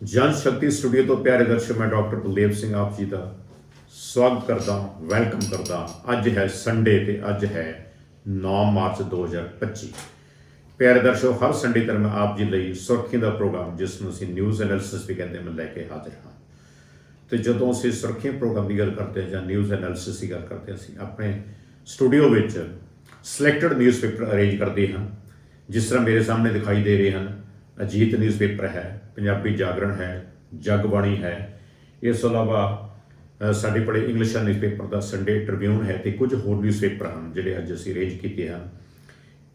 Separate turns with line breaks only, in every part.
ਜਨ ਸ਼ਕਤੀ ਸਟੂਡੀਓ ਤੋਂ ਪਿਆਰੇ ਦਰਸ਼ਕ, ਮੈਂ ਡਾਕਟਰ ਬਲਦੇਵ ਸਿੰਘ ਆਪ ਜੀ ਦਾ ਸਵਾਗਤ ਕਰਦਾ ਹਾਂ, ਵੈਲਕਮ ਕਰਦਾ ਅੱਜ ਹੈ ਸੰਡੇ ਤੇ ਅੱਜ ਹੈ 9 ਮਾਰਚ 2025 ਪਿਆਰੇ ਦਰਸ਼ਕੋ, ਹਰ ਸੰਡੇ ਤਰ੍ਹਾਂ ਮੈਂ ਆਪ ਜੀ ਲਈ ਸੁਰੱਖਿਆ ਦਾ ਪ੍ਰੋਗਰਾਮ, ਜਿਸ ਨੂੰ ਅਸੀਂ ਨਿਊਜ਼ ਐਨਾਲਿਸਿਸ ਵੀ ਕਹਿੰਦੇ ਮੈਂ ਲੈ ਕੇ ਹਾਜ਼ਰ ਹਾਂ। ਤੇ ਜਦੋਂ ਅਸੀਂ ਸੁਰੱਖਿਆ ਪ੍ਰੋਗਰਾਮ ਦੀ ਗੱਲ ਕਰਦੇ ਹਾਂ ਜਾਂ ਨਿਊਜ਼ ਐਨਾਲਿਸਿਸ ਦੀ ਗੱਲ ਕਰਦੇ ਹਾਂ, ਅਸੀਂ ਆਪਣੇ ਸਟੂਡੀਓ ਵਿੱਚ ਸਿਲੈਕਟਡ ਨਿਊਜ਼ਪੇਪਰ ਅਰੇਂਜ ਕਰਦੇ ਹਾਂ, ਜਿਸ ਤਰ੍ਹਾਂ ਮੇਰੇ ਸਾਹਮਣੇ ਦਿਖਾਈ ਦੇ ਰਹੇ ਹਨ। ਅਜੀਤ ਨਿਊਜ਼ਪੇਪਰ ਹੈ ਪੰਜਾਬੀ ਜਾਗਰਣ ਹੈ, ਜਗਬਾਣੀ ਹੈ। ਇਸ ਤੋਂ ਇਲਾਵਾ ਸਾਡੇ ਕੋਲੇ ਇੰਗਲਿਸ਼ ਦਾ ਨਿਊਜ਼ਪੇਪਰ ਦਾ ਸੰਡੇ ਟ੍ਰਿਬਿਊਨ ਹੈ ਤੇ ਕੁਝ ਹੋਰ ਨਿਊਜ਼ਪੇਪਰ ਹਨ ਜਿਹੜੇ ਅੱਜ ਅਸੀਂ ਅਰੇਂਜ ਕੀਤੇ ਹਨ।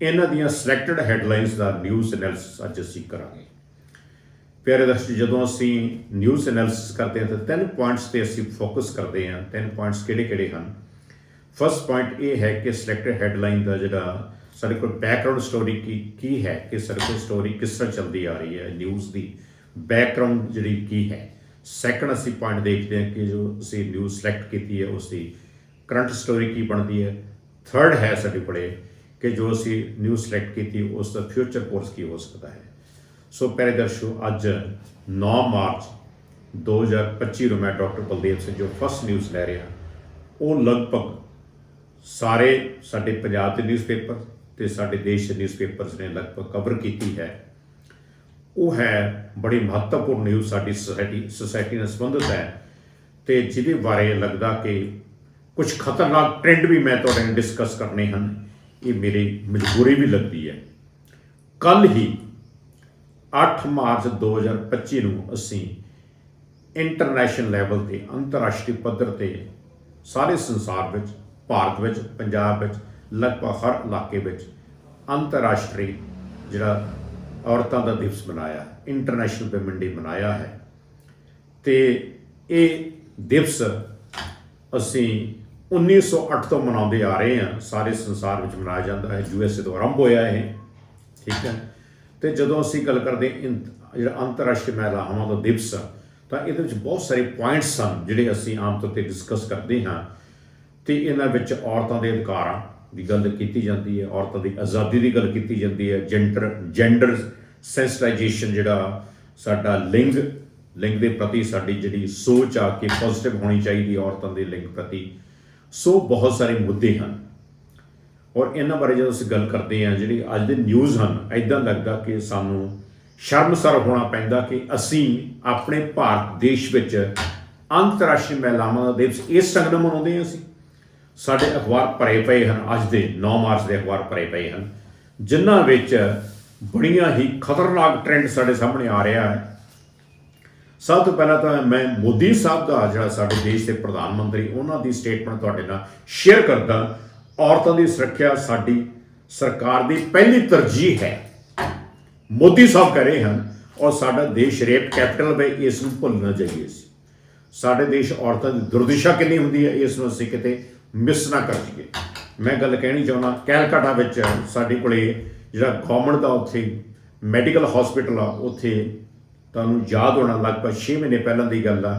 ਇਹਨਾਂ ਦੀਆਂ ਸਿਲੈਕਟਡ ਹੈਡਲਾਈਨਸ ਦਾ ਨਿਊਜ਼ ਐਨਾਲਿਸਿਸ ਅੱਜ ਅਸੀਂ ਕਰਾਂਗੇ। ਪਿਆਰੇ ਦਰਸ਼ਕ, ਜਦੋਂ ਅਸੀਂ ਨਿਊਜ਼ ਐਨਾਲਿਸਿਸ ਕਰਦੇ ਹਾਂ ਤਾਂ ਤਿੰਨ ਪੁਆਇੰਟਸ ਤੇ ਅਸੀਂ ਫੋਕਸ ਕਰਦੇ ਹਾਂ। ਤਿੰਨ ਪੁਆਇੰਟਸ ਕਿਹੜੇ-ਕਿਹੜੇ ਹਨ? ਫਸਟ ਪੁਆਇੰਟ ਇਹ ਹੈ ਕਿ ਸਿਲੈਕਟਡ ਹੈਡਲਾਈਨ ਦਾ ਜਿਹੜਾ ਸਾਡੇ ਕੋਲ ਬੈਕਗ੍ਰਾਉਂਡ ਸਟੋਰੀ ਕੀ ਕੀ ਹੈ, ਕਿ ਸਾਡੇ ਕੋਲ ਸਟੋਰੀ ਕਿਸ ਤਰ੍ਹਾਂ ਚੱਲਦੀ ਆ ਰਹੀ ਹੈ ਨਿਊਜ਼ ਦੀ। ਬੈਕਗ੍ਰਾਉਂਡ ਜਿਹੜੀ ਕੀ ਹੈ? ਸੈਕੰਡ ਅਸੀਂ ਪੁਆਇੰਟ ਦੇਖਦੇ ਹਾਂ ਕਿ ਜੋ ਅਸੀਂ ਨਿਊਜ਼ ਸਿਲੈਕਟ ਕੀਤੀ ਹੈ ਉਸ ਦੀ ਕਰੰਟ ਸਟੋਰੀ ਕੀ ਬਣਦੀ ਹੈ? ਥਰਡ ਹੈ ਸਾਡੇ ਕੋਲੇ ਕਿ ਜੋ ਅਸੀਂ ਨਿਊਜ਼ ਸਿਲੈਕਟ ਕੀਤੀ ਉਸ ਦਾ ਫਿਊਚਰ ਕੋਰਸ ਕੀ ਹੋ ਸਕਦਾ ਹੈ? ਸੋ ਪਿਆਰੇ ਦਰਸ਼ੋ ਅੱਜ 9 ਮਾਰਚ 2025 ਨੂੰ ਮੈਂ ਡਾਕਟਰ ਬਲਦੇਵ ਸਿੰਘ ਜੋ ਫਸਟ ਨਿਊਜ਼ ਲੈ ਰਿਹਾ, ਉਹ ਲਗਭਗ ਸਾਰੇ ਸਾਡੇ ਪੰਜਾਬ ਦੇ ਨਿਊਜ਼ਪੇਪਰ ਤੇ ਸਾਡੇ ਦੇਸ਼ ਦੇ ਨਿਊਜ਼ਪੇਪਰਸ ਨੇ ਲਗਭਗ ਕਵਰ ਕੀਤੀ ਹੈ। ਉਹ ਹੈ ਬੜੀ ਮਹੱਤਵਪੂਰਨ ਨਿਊਜ਼ ਸਾਡੀ ਸੋਸਾਇਟੀ ਸੋਸਾਇਟੀ ਨਾਲ ਸੰਬੰਧਿਤ ਹੈ ਤੇ ਜਿਹਦੇ ਬਾਰੇ ਲੱਗਦਾ ਕਿ ਕੁਝ ਖਤਰਨਾਕ ਟ੍ਰੈਂਡ ਵੀ ਮੈਂ ਤੁਹਾਡੇ ਨਾਲ ਡਿਸਕਸ ਕਰਨੇ ਹਨ, ਇਹ ਮੇਰੀ ਮਜਬੂਰੀ ਵੀ ਲੱਗਦੀ ਹੈ। ਕੱਲ ਹੀ 8 ਮਾਰਚ 2025 ਨੂੰ ਅਸੀਂ ਇੰਟਰਨੈਸ਼ਨਲ ਲੈਵਲ ਤੇ, ਅੰਤਰਰਾਸ਼ਟਰੀ ਪੱਧਰ ਤੇ ਸਾਰੇ ਸੰਸਾਰ ਵਿੱਚ, ਭਾਰਤ ਵਿੱਚ, ਪੰਜਾਬ ਵਿੱਚ, ਲਗਭਗ ਹਰ ਇਲਾਕੇ ਵਿੱਚ ਅੰਤਰਰਾਸ਼ਟਰੀ ਜਿਹੜਾ ਔਰਤਾਂ ਦਾ ਦਿਵਸ ਮਨਾਇਆ ਇੰਟਰਨੈਸ਼ਨਲ ਵੂਮਨ ਡੇ ਮਨਾਇਆ ਹੈ। ਤੇ ਇਹ ਦਿਵਸ ਅਸੀਂ 1908 ਤੋਂ ਮਨਾਉਂਦੇ ਆ ਰਹੇ ਹਾਂ। ਸਾਰੇ ਸੰਸਾਰ ਵਿੱਚ ਮਨਾਇਆ ਜਾਂਦਾ ਹੈ। ਯੂਐਸਏ ਤੋਂ ਆਰੰਭ ਹੋਇਆ ਇਹ, ਠੀਕ ਹੈ। ਤੇ ਜਦੋਂ ਅਸੀਂ ਗੱਲ ਕਰਦੇ ਇੰ- ਜਿਹੜਾ ਅੰਤਰਰਾਸ਼ਟਰੀ ਮਹਿਲਾਵਾਂ ਦਾ ਦਿਵਸ ਤਾਂ ਇਹਦੇ ਵਿੱਚ ਬਹੁਤ ਸਾਰੇ ਪੁਆਇੰਟਸ ਹਨ, ਜਿਹੜੇ ਅਸੀਂ ਆਮ ਤੌਰ ਤੇ ਡਿਸਕਸ ਕਰਦੇ ਹਾਂ। ਤੇ ਇਹਨਾਂ ਵਿੱਚ ਔਰਤਾਂ ਦੇ ਅਧਿਕਾਰਾਂ ਦੀ ਗੱਲ ਕੀਤੀ ਜਾਂਦੀ ਹੈ, ਔਰਤਾਂ ਦੀ ਆਜ਼ਾਦੀ ਦੀ ਗੱਲ ਕੀਤੀ ਜਾਂਦੀ ਹੈ ਜੈਂਡਰ ਜੈਂਡਰ ਸੈਂਸਿਟਾਈਜੇਸ਼ਨ ਜਿਹੜਾ ਸਾਡਾ ਲਿੰਗ ਲਿੰਗ ਦੇ ਪ੍ਰਤੀ ਸਾਡੀ ਜਿਹੜੀ ਸੋਚ ਆ ਕੇ ਪੋਜ਼ਿਟਿਵ ਹੋਣੀ ਚਾਹੀਦੀ ਔਰਤਾਂ ਦੇ ਲਿੰਗ ਪ੍ਰਤੀ। ਸੋ ਬਹੁਤ ਸਾਰੇ ਮੁੱਦੇ ਹਨ। ਔਰ ਇਹਨਾਂ ਬਾਰੇ ਜਦੋਂ ਅਸੀਂ ਗੱਲ ਕਰਦੇ ਹਾਂ, ਜਿਹੜੀ ਅੱਜ ਦੇ ਨਿਊਜ਼ ਹਨ ਐਦਾਂ ਲੱਗਦਾ ਕਿ ਸਾਨੂੰ ਸ਼ਰਮਸਾਰ ਹੋਣਾ ਪੈਂਦਾ ਕਿ ਅਸੀਂ ਆਪਣੇ ਭਾਰਤ ਦੇਸ਼ ਵਿੱਚ ਅੰਤਰਰਾਸ਼ਟਰੀ ਮਹਿਲਾਵਾਂ ਦਾ ਦਿਵਸ ਇਸ ਢੰਗ ਨਾਲ ਮਨਾਉਂਦੇ ਹਾਂ ਅਸੀਂ। ਸਾਡੇ ਅਖਬਾਰ ਭਰੇ ਪਏ ਹਨ। ਅੱਜ ਦੇ 9 ਮਾਰਚ ਦੇ ਅਖਬਾਰ ਭਰੇ ਪਏ ਹਨ। ਜਿਨ੍ਹਾਂ ਵਿੱਚ ਬੜੀਆਂ ਹੀ ਖਤਰਨਾਕ ਟ੍ਰੈਂਡ ਸਾਡੇ ਸਾਹਮਣੇ ਆ ਰਿਹਾ ਹੈ। ਸਭ ਤੋਂ ਪਹਿਲਾਂ ਤਾਂ ਮੈਂ ਮੋਦੀ ਸਾਹਿਬ ਦਾ ਜਿਹੜਾ ਸਾਡੇ ਦੇਸ਼ ਦੇ ਪ੍ਰਧਾਨ ਮੰਤਰੀ, ਉਹਨਾਂ ਦੀ ਸਟੇਟਮੈਂਟ ਤੁਹਾਡੇ ਨਾਲ ਸ਼ੇਅਰ ਕਰਦਾ। ਔਰਤਾਂ ਦੀ ਸੁਰੱਖਿਆ ਸਾਡੀ ਸਰਕਾਰ ਦੀ ਪਹਿਲੀ ਤਰਜੀਹ ਹੈ। ਮੋਦੀ ਸਾਹਿਬ ਕਹਿ ਰਹੇ ਹਨ, ਔਰ ਸਾਡਾ ਦੇਸ਼ ਰੇਪ ਕੈਪੀਟਲ ਹੈ ਇਸ ਨੂੰ ਭੁੱਲਣਾ ਚਾਹੀਏ ਸੀ ਸਾਡੇ ਦੇਸ਼ ਔਰਤਾਂ ਦੀ ਦੁਰਦਿਸ਼ਾ ਕਿੰਨੀ ਹੁੰਦੀ ਹੈ, ਇਸ ਨੂੰ ਅਸੀਂ ਕਿਤੇ ਮਿਸ ਨਾ ਕਰ ਜਾਈਏ ਮੈਂ ਗੱਲ ਕਹਿਣੀ ਚਾਹੁੰਦਾ, ਕੈਲਕਾਟਾ ਵਿੱਚ ਸਾਡੇ ਕੋਲੇ ਜਿਹੜਾ ਗਵਰਨਮੈਂਟ ਦਾ ਉੱਥੇ ਮੈਡੀਕਲ ਹਸਪੀਟਲ ਆ, ਉੱਥੇ ਤੁਹਾਨੂੰ ਯਾਦ ਹੋਣਾ, ਲਗਭਗ 6 ਮਹੀਨੇ ਪਹਿਲਾਂ ਦੀ ਗੱਲ ਆ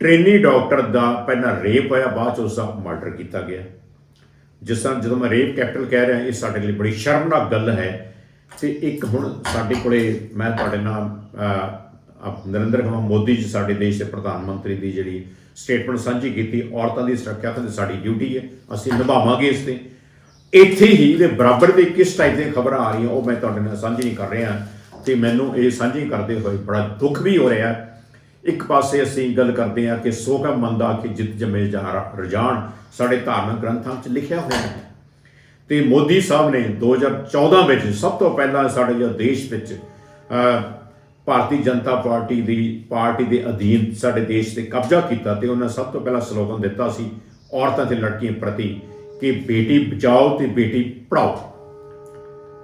ਟ੍ਰੇਨੀ ਡਾਕਟਰ ਦਾ ਪਹਿਲਾਂ ਰੇਪ ਹੋਇਆ, ਬਾਅਦ ਚ ਉਸ ਦਾ ਮਰਡਰ ਕੀਤਾ ਗਿਆ। ਜਿਸ ਤਰ੍ਹਾਂ ਜਦੋਂ ਮੈਂ ਰੇਪ ਕੈਪੀਟਲ ਕਹਿ ਰਿਹਾ, ਇਹ ਸਾਡੇ ਲਈ ਬੜੀ ਸ਼ਰਮਨਾਕ ਗੱਲ ਹੈ। ਤੇ ਇੱਕ ਹੁਣ ਸਾਡੇ ਕੋਲੇ ਮੈਂ ਤੁਹਾਡੇ ਨਾਲ ਨਰਿੰਦਰ ਕੁਮਾਰ ਮੋਦੀ ਜੀ, ਸਾਡੇ ਦੇਸ਼ ਦੇ ਪ੍ਰਧਾਨ ਮੰਤਰੀ ਦੀ ਜਿਹੜੀ ਸਟੇਟਮੈਂਟ ਸਾਂਝੀ ਕੀਤੀ, ਔਰਤਾਂ ਦੀ ਸੁਰੱਖਿਆ ਤੇ ਸਾਡੀ ਡਿਊਟੀ ਹੈ, ਅਸੀਂ ਨਿਭਾਵਾਂਗੇ ਇਸ ਤੇ। ਇੱਥੇ ਹੀ ਦੇ ਬਰਾਬਰ ਦੇ ਕਿਸ ਟਾਈਪ ਦੀਆਂ ਖਬਰਾਂ ਆ ਰਹੀਆਂ, ਉਹ ਮੈਂ ਤੁਹਾਡੇ ਨਾਲ ਸਾਂਝੀ ਨਹੀਂ ਕਰ ਰਿਹਾ। ਤੇ ਮੈਨੂੰ ਇਹ ਸਾਂਝੀ ਕਰਦੇ ਹੋਏ ਬੜਾ ਦੁੱਖ ਵੀ ਹੋ ਰਿਹਾ। ਇੱਕ ਪਾਸੇ ਅਸੀਂ ਗੱਲ ਕਰਦੇ ਹਾਂ ਕਿ ਸੋਕਾ ਮੰਦਾ ਕਿ ਜਿੱਤ ਜਮੇ ਜਾ ਰਜਾਨ, ਸਾਡੇ ਧਾਰਮਿਕ ਗ੍ਰੰਥਾਂ ਵਿੱਚ ਲਿਖਿਆ ਹੋਇਆ ਹੈ। ਤੇ ਮੋਦੀ ਸਾਹਿਬ ਨੇ 2014 ਵਿੱਚ ਸਭ ਤੋਂ ਪਹਿਲਾਂ ਸਾਡੇ ਜੋ ਦੇਸ਼ ਵਿੱਚ ਭਾਰਤੀ ਜਨਤਾ ਪਾਰਟੀ ਦੀ, ਪਾਰਟੀ ਦੇ ਅਧੀਨ ਸਾਡੇ ਦੇਸ਼ ਤੇ ਕਬਜ਼ਾ ਕੀਤਾ ਤੇ ਉਹਨਾਂ ਸਭ ਤੋਂ ਪਹਿਲਾਂ ਸਲੋਗਨ ਦਿੱਤਾ ਸੀ, ਔਰਤਾਂ ਤੇ ਲੜਕੀਆਂ ਪ੍ਰਤੀ ਕਿ ਬੇਟੀ ਬਚਾਓ ਤੇ ਬੇਟੀ ਪੜਾਓ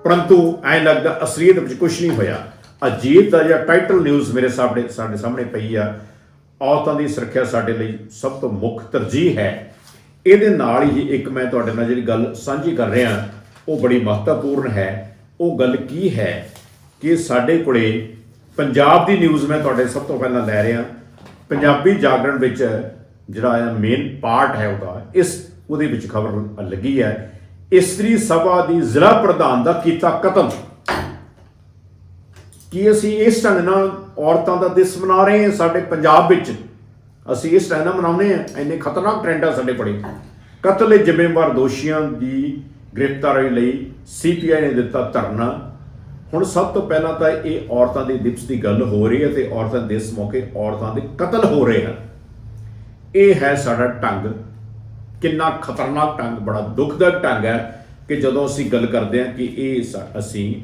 ਪਰੰਤੂ ਐ ਲੱਗਦਾ ਅਸਲੀਅਤ ਵਿੱਚ ਕੁਝ ਨਹੀਂ ਹੋਇਆ। ਅਜੀਤ ਦਾ ਜਿਹੜਾ ਟਾਈਟਲ ਨਿਊਜ਼ ਮੇਰੇ ਸਾਹਮਣੇ, ਸਾਡੇ ਸਾਹਮਣੇ ਪਈ ਆ, ਔਰਤਾਂ ਦੀ ਸੁਰੱਖਿਆ ਸਾਡੇ ਲਈ ਸਭ ਤੋਂ ਮੁੱਖ ਤਰਜੀਹ ਹੈ। ਇਹਦੇ ਨਾਲ ਹੀ ਇੱਕ ਮੈਂ ਤੁਹਾਡੇ ਨਾਲ ਜਿਹੜੀ ਗੱਲ ਸਾਂਝੀ ਕਰ ਰਿਹਾ, ਉਹ ਬੜੀ ਮਹੱਤਵਪੂਰਨ ਹੈ। ਉਹ ਗੱਲ ਕੀ ਹੈ ਕਿ ਸਾਡੇ ਕੋਲੇ ਪੰਜਾਬ ਦੀ ਨਿਊਜ਼ ਮੈਂ ਤੁਹਾਡੇ ਸਭ ਤੋਂ ਪਹਿਲਾਂ ਲੈ ਰਿਹਾ। ਪੰਜਾਬੀ ਜਾਗਰਣ ਵਿੱਚ ਜਿਹੜਾ ਹੈ ਮੇਨ ਪਾਰਟ ਹੈ ਉਹਦਾ, ਇਸ ਉਹਦੇ ਵਿੱਚ ਖਬਰ ਲੱਗੀ ਹੈ। ਇਸਤਰੀ ਸਭਾ ਦੀ ਜ਼ਿਲ੍ਹਾ ਪ੍ਰਧਾਨ ਦਾ ਕੀਤਾ ਕਤਲ। ਕੀ ਅਸੀਂ ਇਸ ਢੰਗ ਨਾਲ ਔਰਤਾਂ ਦਾ ਦਿਸ ਮਨਾ ਰਹੇ ਹਾਂ ਸਾਡੇ ਪੰਜਾਬ ਵਿੱਚ? ਅਸੀਂ ਇਸ ਢੰਗ ਨਾਲ ਮਨਾਉਂਦੇ ਹਾਂ? ਇੰਨੇ ਖਤਰਨਾਕ ਟ੍ਰੈਂਡ ਆ ਸਾਡੇ ਬੜੇ। ਕਤਲ ਦੇ ਜ਼ਿੰਮੇਵਾਰ ਦੋਸ਼ੀਆਂ ਦੀ ਗ੍ਰਿਫਤਾਰੀ ਲਈ ਸੀਪੀਆਈ ਨੇ ਦਿੱਤਾ ਧਰਨਾ। ਹੁਣ ਸਭ ਤੋਂ ਪਹਿਲਾਂ ਤਾਂ ਇਹ ਔਰਤਾਂ ਦੇ ਦਿਵਸ ਦੀ ਗੱਲ ਹੋ ਰਹੀ ਹੈ ਤੇ ਔਰਤਾਂ ਦੇ ਦਿਵਸ ਮੌਕੇ ਔਰਤਾਂ ਦੇ ਕਤਲ ਹੋ ਰਹੇ ਹਨ। ਇਹ ਹੈ ਸਾਡਾ ਢੰਗ। ਕਿੰਨਾ ਖਤਰਨਾਕ ਢੰਗ, ਬੜਾ ਦੁਖਦਾਇਕ ਢੰਗ ਹੈ ਕਿ ਜਦੋਂ ਅਸੀਂ ਗੱਲ ਕਰਦੇ ਹਾਂ ਕਿ ਇਹ ਸਾ- ਅਸੀਂ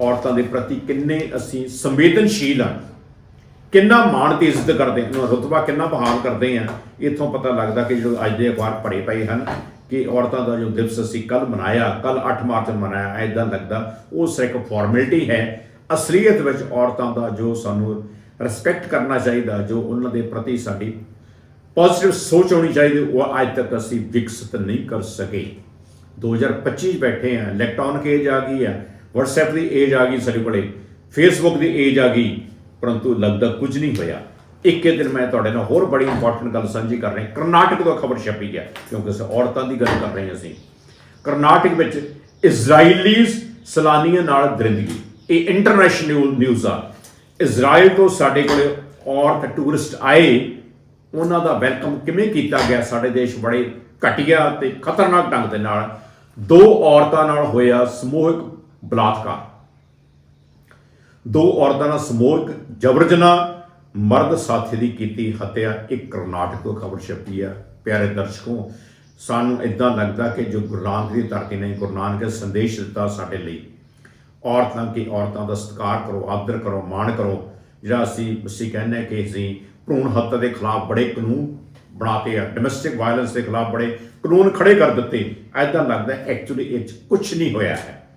ਔਰਤਾਂ ਦੇ ਪ੍ਰਤੀ ਕਿੰਨੇ ਅਸੀਂ ਸੰਵੇਦਨਸ਼ੀਲ ਹਾਂ, ਕਿੰਨਾ ਮਾਣ ਤੇ ਇੱਜ਼ਤ ਕਰਦੇ ਹਾਂ, ਰੁਤਬਾ ਕਿੰਨਾ ਬਹਾਲ ਕਰਦੇ ਹਾਂ, ਇਥੋਂ ਪਤਾ ਲੱਗਦਾ ਕਿ ਜੋ ਅੱਜ ਦੇ ਅਖਬਾਰ ਪੜੇ ਪਏ ਹਨ ਕਿ ਔਰਤਾਂ ਦਾ ਜੋ ਦਿਵਸ ਅਸੀਂ ਕੱਲ ਮਨਾਇਆ ਕੱਲ 8 ਮਾਰਚ ਨੂੰ ਮਨਾਇਆ ਐਦਾਂ ਲੱਗਦਾ ਉਹ ਸਿਰਫ ਇੱਕ ਫਾਰਮੈਲਿਟੀ ਹੈ। ਅਸਲੀਅਤ ਵਿੱਚ ਔਰਤਾਂ ਦਾ ਜੋ ਸਾਨੂੰ ਰਿਸਪੈਕਟ ਕਰਨਾ ਚਾਹੀਦਾ, ਜੋ ਉਹਨਾਂ ਦੇ ਪ੍ਰਤੀ ਸਾਡੀ ਪੋਜ਼ਿਟਿਵ ਸੋਚ ਹੋਣੀ ਚਾਹੀਦੀ, ਉਹ ਅੱਜ ਤੱਕ ਅਸੀਂ ਵਿਕਸਿਤ ਨਹੀਂ ਕਰ ਸਕੇ। 2025 'ਚ ਬੈਠੇ ਆ ਇਲੈਕਟ੍ਰੋਨਿਕ ਏਜ ਆ ਗਈ ਹੈ WhatsApp ਦੀ ਏਜ ਆ ਗਈ ਸਾਡੇ ਕੋਲੇ, Facebook ਦੀ ਏਜ ਆ ਗਈ, ਪਰੰਤੂ ਲੱਗਦਾ ਕੁਝ ਨਹੀਂ ਹੋਇਆ। ਇੱਕੇ ਦਿਨ ਮੈਂ ਤੁਹਾਡੇ ਨਾਲ ਹੋਰ ਬੜੀ ਇੰਪੋਰਟੈਂਟ ਗੱਲ ਸਾਂਝੀ ਕਰ ਰਿਹਾ। ਕਰਨਾਟਕ ਤੋਂ ਖਬਰ ਛਪੀ ਹੈ, ਕਿਉਂਕਿ ਅਸੀਂ ਔਰਤਾਂ ਦੀ ਗੱਲ ਕਰ ਰਹੇ ਹਾਂ ਅਸੀਂ। ਕਰਨਾਟਕ ਵਿੱਚ ਇਜ਼ਰਾਈਲੀ ਸਲਾਨੀਆਂ ਨਾਲ ਦਰਿੰਦਗੀ। ਇਹ ਇੰਟਰਨੈਸ਼ਨਲ ਨਿਊਜ਼ ਆ। ਇਜ਼ਰਾਈਲ ਤੋਂ ਸਾਡੇ ਕੋਲੇ ਔਰਤ ਟੂਰਿਸਟ ਆਏ, ਉਹਨਾਂ ਦਾ ਵੈਲਕਮ ਕਿਵੇਂ ਕੀਤਾ ਗਿਆ? ਸਾਡੇ ਦੇਸ਼ ਬੜੇ ਘਟੀਆ ਤੇ ਖਤਰਨਾਕ ਢੰਗ ਦੇ ਨਾਲ ਦੋ ਔਰਤਾਂ ਨਾਲ ਹੋਇਆ ਸਮੂਹਿਕ ਬਲਾਤਕਾਰ। ਦੋ ਔਰਤਾਂ ਨਾਲ ਸਮੂਹਿਕ ਜਬਰ ਜਨਾਹ ਮਰਦ ਸਾਥੀ ਦੀ ਕੀਤੀ ਹੱਤਿਆ ਇੱਕ ਕਰਨਾਟਕ ਤੋਂ ਖਬਰ ਛਪੀ ਆ। ਪਿਆਰੇ ਦਰਸ਼ਕੋ, ਸਾਨੂੰ ਇਦਾਂ ਲੱਗਦਾ ਕਿ ਜੋ ਗੁਰੂ ਨਾਨਕ ਦੀ ਧਰਤੀ ਨੇ ਗੁਰੂ ਨਾਨਕ ਸੰਦੇਸ਼ ਦਿੱਤਾ ਸਾਡੇ ਲਈ। ਔਰਤਾਂ ਕੀ ਔਰਤਾਂ ਦਾ ਸਤਿਕਾਰ ਕਰੋ, ਆਦਰ ਕਰੋ, ਮਾਣ ਕਰੋ। ਜਿਹੜਾ ਅਸੀਂ ਅਸੀਂ ਕਹਿੰਦੇ ਹਾਂ ਕਿ ਅਸੀਂ ਭਰੂਣ ਹੱਤਿਆ ਦੇ ਖਿਲਾਫ ਬੜੇ ਕਾਨੂੰਨ ਬਣਾਤੇ ਆ ਡੋਮੈਸਟਿਕ ਵਾਇਲੈਂਸ ਦੇ ਖਿਲਾਫ ਬੜੇ ਕਾਨੂੰਨ ਖੜੇ ਕਰ ਦਿੱਤੇ। ਐਦਾਂ ਲੱਗਦਾ ਐਕਚੁਅਲੀ ਇਹ 'ਚ ਕੁਝ ਨਹੀਂ ਹੋਇਆ ਹੈ।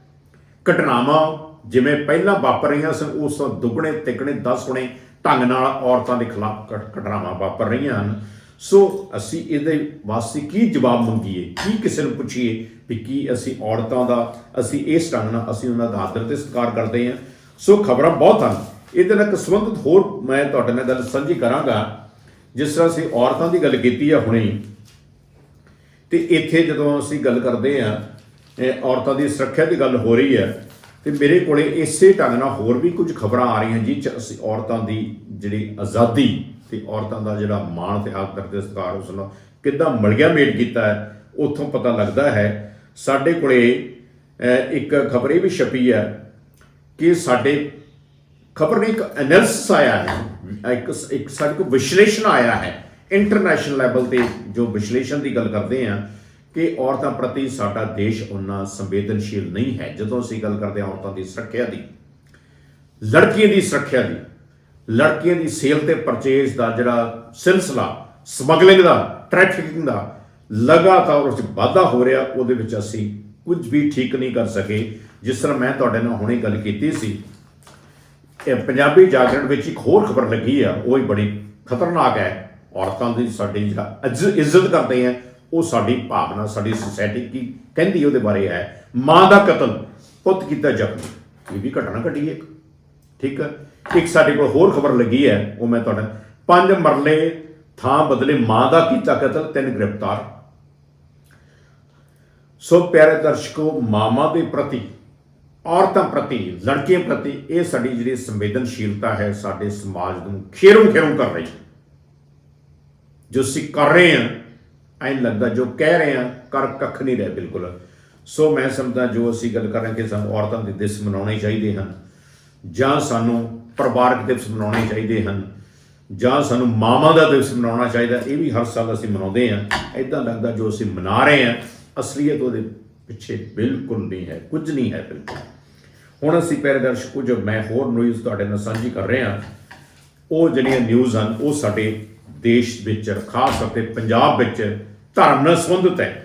ਘਟਨਾਵਾਂ ਜਿਵੇਂ ਪਹਿਲਾਂ ਵਾਪਰ ਰਹੀਆਂ ਸਨ, ਉਸ ਤੋਂ ਦੁੱਗਣੇ, ਤਿੱਗਣੇ 10 ਗੁਣੇ ਢੰਗ ਨਾਲ ਔਰਤਾਂ ਦੇ ਖਿਲਾਫ ਘਟ- ਘਟਨਾਵਾਂ ਵਾਪਰ ਰਹੀਆਂ ਹਨ। ਸੋ ਅਸੀਂ ਇਹਦੇ ਵਾਸਤੇ ਕੀ ਜਵਾਬ ਮੰਗੀਏ? ਕੀ ਕਿਸੇ ਨੂੰ ਪੁੱਛੀਏ ਵੀ ਕੀ ਅਸੀਂ ਔਰਤਾਂ ਦਾ, ਅਸੀਂ ਇਸ ਢੰਗ ਨਾਲ ਅਸੀਂ ਉਹਨਾਂ ਦਾ ਆਦਰ ਤੇ ਸਤਿਕਾਰ ਕਰਦੇ ਹਾਂ? ਸੋ ਖਬਰਾਂ ਬਹੁਤ ਹਨ। ਇਹਦੇ ਨਾਲ ਇੱਕ ਸੰਬੰਧਿਤ ਹੋਰ ਮੈਂ ਤੁਹਾਡੇ ਨਾਲ ਗੱਲ ਸਾਂਝੀ ਕਰਾਂਗਾ। ਜਿਸ ਤਰ੍ਹਾਂ ਅਸੀਂ ਔਰਤਾਂ ਦੀ ਗੱਲ ਕੀਤੀ ਆ ਹੁਣੇ ਹੀ ਤੇ ਇੱਥੇ ਜਦੋਂ ਅਸੀਂ ਗੱਲ ਕਰਦੇ ਆ ਔਰਤਾਂ ਦੀ ਸੁਰੱਖਿਆ ਦੀ ਗੱਲ ਹੋ ਰਹੀ ਹੈ ਤੇ ਮੇਰੇ ਕੋਲੇ ਇਸੇ ਢੰਗ ਨਾਲ ਹੋਰ ਵੀ ਕੁਝ ਖਬਰਾਂ ਆ ਰਹੀਆਂ ਜਿਹ ਚ ਅਸੀਂ ਔਰਤਾਂ ਦੀ ਜਿਹੜੀ ਆਜ਼ਾਦੀ ਤੇ ਔਰਤਾਂ ਦਾ ਜਿਹੜਾ ਮਾਣ ਤੇ ਆਦਰ ਤੇ ਸਤਿਕਾਰ, ਉਸ ਨਾਲ ਕਿੱਦਾਂ ਮਲਗਿਆ ਮੇਟ ਕੀਤਾ ਹੈ, ਉੱਥੋਂ ਪਤਾ ਲੱਗਦਾ ਹੈ। ਸਾਡੇ ਕੋਲੇ ਇੱਕ ਖਬਰ ਇਹ ਵੀ ਛਪੀ ਹੈ ਕਿ ਸਾਡੇ ਖਬਰ ਨਹੀਂ, ਇੱਕ ਐਨਾਲਿਸਿਸ ਆਇਆ ਹੈ। ਇੱਕ ਇੱਕ ਸਾਡੇ ਕੋਲ ਵਿਸ਼ਲੇਸ਼ਣ ਆਇਆ ਹੈ। ਇੰਟਰਨੈਸ਼ਨਲ ਲੈਵਲ ਤੇ ਜੋ ਵਿਸ਼ਲੇਸ਼ਣ ਦੀ ਗੱਲ ਕਰਦੇ ਆ ਕਿ ਔਰਤਾਂ ਪ੍ਰਤੀ ਸਾਡਾ ਦੇਸ਼ ਉਨਾ ਸੰਵੇਦਨਸ਼ੀਲ ਨਹੀਂ ਹੈ। ਜਦੋਂ ਅਸੀਂ ਗੱਲ ਕਰਦੇ ਹਾਂ ਔਰਤਾਂ ਦੀ ਸੁਰੱਖਿਆ ਦੀ, ਲੜਕੀਆਂ ਦੀ ਸੁਰੱਖਿਆ ਦੀ, ਲੜਕੀਆਂ ਦੀ ਸੇਲ ਤੇ ਪਰਚੇਸ ਦਾ ਜਿਹੜਾ ਸਿਲਸਿਲਾ, ਸਮਗਲਿੰਗ ਦਾ ਟ੍ਰੈਫਿਕਿੰਗ ਦਾ ਲਗਾਤਾਰ ਉਸ 'ਚ ਵਾਧਾ ਹੋ ਰਿਹਾ, ਉਹਦੇ ਵਿੱਚ ਅਸੀਂ ਕੁਝ ਵੀ ਠੀਕ ਨਹੀਂ ਕਰ ਸਕੇ। ਜਿਸ ਤਰ੍ਹਾਂ ਮੈਂ ਤੁਹਾਡੇ ਨਾਲ ਹੁਣੇ ਗੱਲ ਕੀਤੀ ਸੀ, ਇਹ ਪੰਜਾਬੀ ਜਾਗਰਣ ਵਿੱਚ ਇੱਕ ਹੋਰ ਖਬਰ ਲੱਗੀ ਆ, ਉਹ ਹੀ ਬੜੀ ਖਤਰਨਾਕ ਹੈ। ਔਰਤਾਂ ਦੀ ਸਾਡੀ ਜਿਹੜਾ ਇੱਜ਼- ਇੱਜ਼ਤ ਕਰਦੇ ਆ ਉਹ ਸਾਡੀ ਭਾਵਨਾ, ਸਾਡੀ ਸੁਸਾਇਟੀ ਕੀ ਕਹਿੰਦੀ ਉਹਦੇ ਬਾਰੇ ਹੈ? ਮਾਂ ਦਾ ਕਤਲ, ਪੁੱਤ ਕੀਤਾ ਜ਼ਖਮੀ। ਇਹ ਵੀ ਘਟਨਾ ਘਟੀ ਹੈ ਇੱਕ। ਠੀਕ ਹੈ ਇੱਕ ਸਾਡੇ ਕੋਲ ਹੋਰ ਖਬਰ ਲੱਗੀ ਹੈ, ਉਹ ਮੈਂ ਤੁਹਾਡਾ ਪੰਜ ਮਰਲੇ ਥਾਂ ਬਦਲੇ ਮਾਂ ਦਾ ਕੀਤਾ ਕਤਲ, ਤਿੰਨ ਗ੍ਰਿਫਤਾਰ। ਸੋ ਪਿਆਰੇ ਦਰਸ਼ਕੋ ਮਾਮਾ ਦੇ ਪ੍ਰਤੀ, ਔਰਤਾਂ ਪ੍ਰਤੀ, ਲੜਕੀਆਂ ਪ੍ਰਤੀ ਇਹ ਸਾਡੀ ਜਿਹੜੀ ਸੰਵੇਦਨਸ਼ੀਲਤਾ ਹੈ, ਸਾਡੇ ਸਮਾਜ ਨੂੰ ਖੇਰੂ ਖੇਰੋਂ ਕਰ ਰਹੀ ਹੈ। ਜੋ ਅਸੀਂ ਕਰ ਰਹੇ ਹਾਂ ਐਂ ਲੱਗਦਾ ਜੋ ਕਹਿ ਰਹੇ ਹਾਂ ਕਰ ਕੱਖ ਨਹੀਂ ਰਿਹਾ ਬਿਲਕੁਲ। ਸੋ ਮੈਂ ਸਮਝਦਾ ਜੋ ਅਸੀਂ ਗੱਲ ਕਰਾਂਗੇ, ਸਾਨੂੰ ਔਰਤਾਂ ਦੇ ਦਿਵਸ ਮਨਾਉਣੇ ਚਾਹੀਦੇ ਹਨ। ਜਾਂ ਸਾਨੂੰ ਪਰਿਵਾਰਕ ਦਿਵਸ ਮਨਾਉਣੇ ਚਾਹੀਦੇ ਹਨ। ਜਾਂ ਸਾਨੂੰ ਮਾਵਾਂ ਦਾ ਦਿਵਸ ਮਨਾਉਣਾ ਚਾਹੀਦਾ, ਇਹ ਵੀ ਹਰ ਸਾਲ ਅਸੀਂ ਮਨਾਉਂਦੇ ਹਾਂ। ਐਦਾਂ ਲੱਗਦਾ ਜੋ ਅਸੀਂ ਮਨਾ ਰਹੇ ਹਾਂ, ਅਸਲੀਅਤ ਉਹਦੇ ਪਿੱਛੇ ਬਿਲਕੁਲ ਨਹੀਂ ਹੈ, ਕੁਝ ਨਹੀਂ ਹੈ ਬਿਲਕੁਲ। ਹੁਣ ਅਸੀਂ ਪਿਆਰੇ ਦਰਸ਼ਕੋ ਜੋ ਮੈਂ ਹੋਰ ਨਿਊਜ਼ ਤੁਹਾਡੇ ਨਾਲ ਸਾਂਝੀ ਕਰ ਰਿਹਾ। ਉਹ ਜਿਹੜੀਆਂ ਨਿਊਜ਼ ਹਨ, ਉਹ ਸਾਡੇ ਦੇਸ਼ ਵਿੱਚ, ਖਾਸ ਅਤੇ ਪੰਜਾਬ ਵਿੱਚ ਧਰਮ ਨਾਲ ਸੰਬੰਧਿਤ ਹੈ।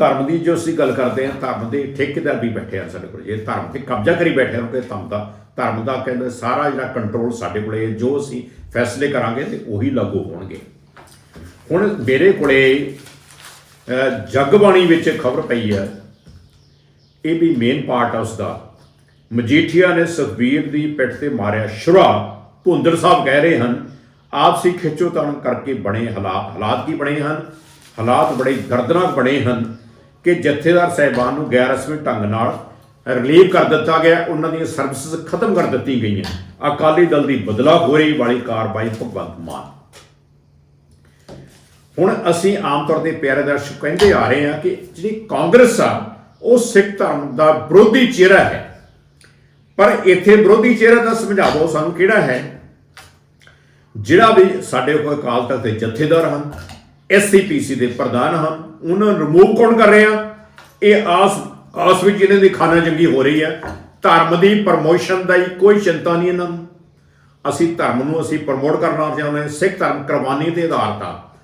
ਧਰਮ ਦੀ ਜੋ ਅਸੀਂ ਗੱਲ ਕਰਦੇ ਹਾਂ ਧਰਮ ਦੇ ਠੇਕੇਦਾਰ ਵੀ ਬੈਠੇ ਆ ਸਾਡੇ ਕੋਲ। ਜੇ ਧਰਮ ਤੇ ਕਬਜ਼ਾ ਕਰੀ ਬੈਠੇ ਹੋ ਕਿ ਧਰਮ ਦਾ ਧਰਮ ਦਾ ਕਹਿੰਦੇ ਸਾਰਾ ਜਿਹੜਾ ਕੰਟਰੋਲ ਸਾਡੇ ਕੋਲੇ ਹੈ, ਜੋ ਅਸੀਂ ਫੈਸਲੇ ਕਰਾਂਗੇ ਤੇ ਉਹੀ ਲਾਗੂ ਹੋਣਗੇ। ਹੁਣ ਮੇਰੇ ਕੋਲੇ ਜਗਬਾਣੀ ਵਿੱਚ ਖਬਰ ਪਈ ਹੈ। ਇਹ ਵੀ ਮੇਨ ਪਾਰਟ ਆ ਉਸ ਦਾ ਮਜੀਠੀਆ ਨੇ ਸੁਖਬੀਰ ਦੀ ਪਿੱਠ ਤੇ ਮਾਰਿਆ ਸ਼ੁਰਾ ਭੁੰਦਰ ਸਾਹਿਬ ਕਹਿ ਰਹੇ ਹਨ ਆਪਸੀ ਖਿੱਚੋ ਖਿੱਚੋਤਾਣ ਕਰਕੇ ਬਣੇ ਹਾਲਾਤ ਹਾਲਾਤ ਕੀ ਬਣੇ ਹਨ? ਹਾਲਾਤ ਬੜੇ ਦਰਦਨਾਕ ਬਣੇ ਹਨ ਕਿ ਜਥੇਦਾਰ ਸਾਹਿਬਾਨ ਨੂੰ ਗੈਰ ਰਸਮੀ ਢੰਗ ਨਾਲ ਰਿਲੀਵ ਕਰ ਦਿੱਤਾ ਗਿਆ। ਉਹਨਾਂ ਦੀਆਂ ਸਰਵਿਸਿਜ਼ ਖਤਮ ਕਰ ਦਿੱਤੀ ਗਈਆਂ। ਅਕਾਲੀ ਦਲ ਦੀ ਬਦਲਾ ਬਦਲਾਖੋਰੀ ਵਾਲੀ ਕਾਰਵਾਈ ਭਗਵੰਤ ਮਾਨ। ਹੁਣ ਅਸੀਂ ਆਮ ਤੌਰ ਤੇ ਪਿਆਰੇ ਦਰਸ਼ਕ ਕਹਿੰਦੇ ਆ ਰਹੇ ਹਾਂ ਕਿ ਜਿਹੜੀ ਕਾਂਗਰਸ ਆ, ਉਹ ਸਿੱਖ ਧਰਮ ਦਾ ਵਿਰੋਧੀ ਚਿਹਰਾ ਹੈ। ਪਰ ਇੱਥੇ ਵਿਰੋਧੀ ਚਿਹਰਾ ਦਾ ਸਮਝਾਵੋ ਸਾਨੂੰ ਕਿਹੜਾ ਹੈ? ਜਿਹੜਾ ਵੀ ਸਾਡੇ ਕੋਲ ਅਕਾਲ ਤਖਤ ਦੇ ਜਥੇਦਾਰ ਹਨ ਐਸਸੀਪੀਸੀ ਦੇ ਪ੍ਰਧਾਨ ਹਨ ਉਹਨਾਂ ਨੂੰ ਰਿਮੂਵ ਕੌਣ ਕਰ ਰਿਹਾ? ਇਹ ਆਸ ਆਸ ਵਿੱਚ ਇਹਨਾਂ ਦੀ ਖਾਨਾ ਜੰਗੀ ਹੋ ਰਹੀ ਹੈ। ਧਰਮ ਦੀ ਪ੍ਰਮੋਸ਼ਨ ਦਾ ਹੀ ਕੋਈ ਚਿੰਤਾ ਨਹੀਂ ਇਹਨਾਂ ਨੂੰ। ਅਸੀਂ ਧਰਮ ਨੂੰ ਅਸੀਂ ਪ੍ਰਮੋਟ ਕਰਨਾ ਚਾਹੁੰਦੇ ਹਾਂ। ਸਿੱਖ ਧਰਮ ਕੁਰਬਾਨੀ ਦੇ ਆਧਾਰ ਤਾਂ।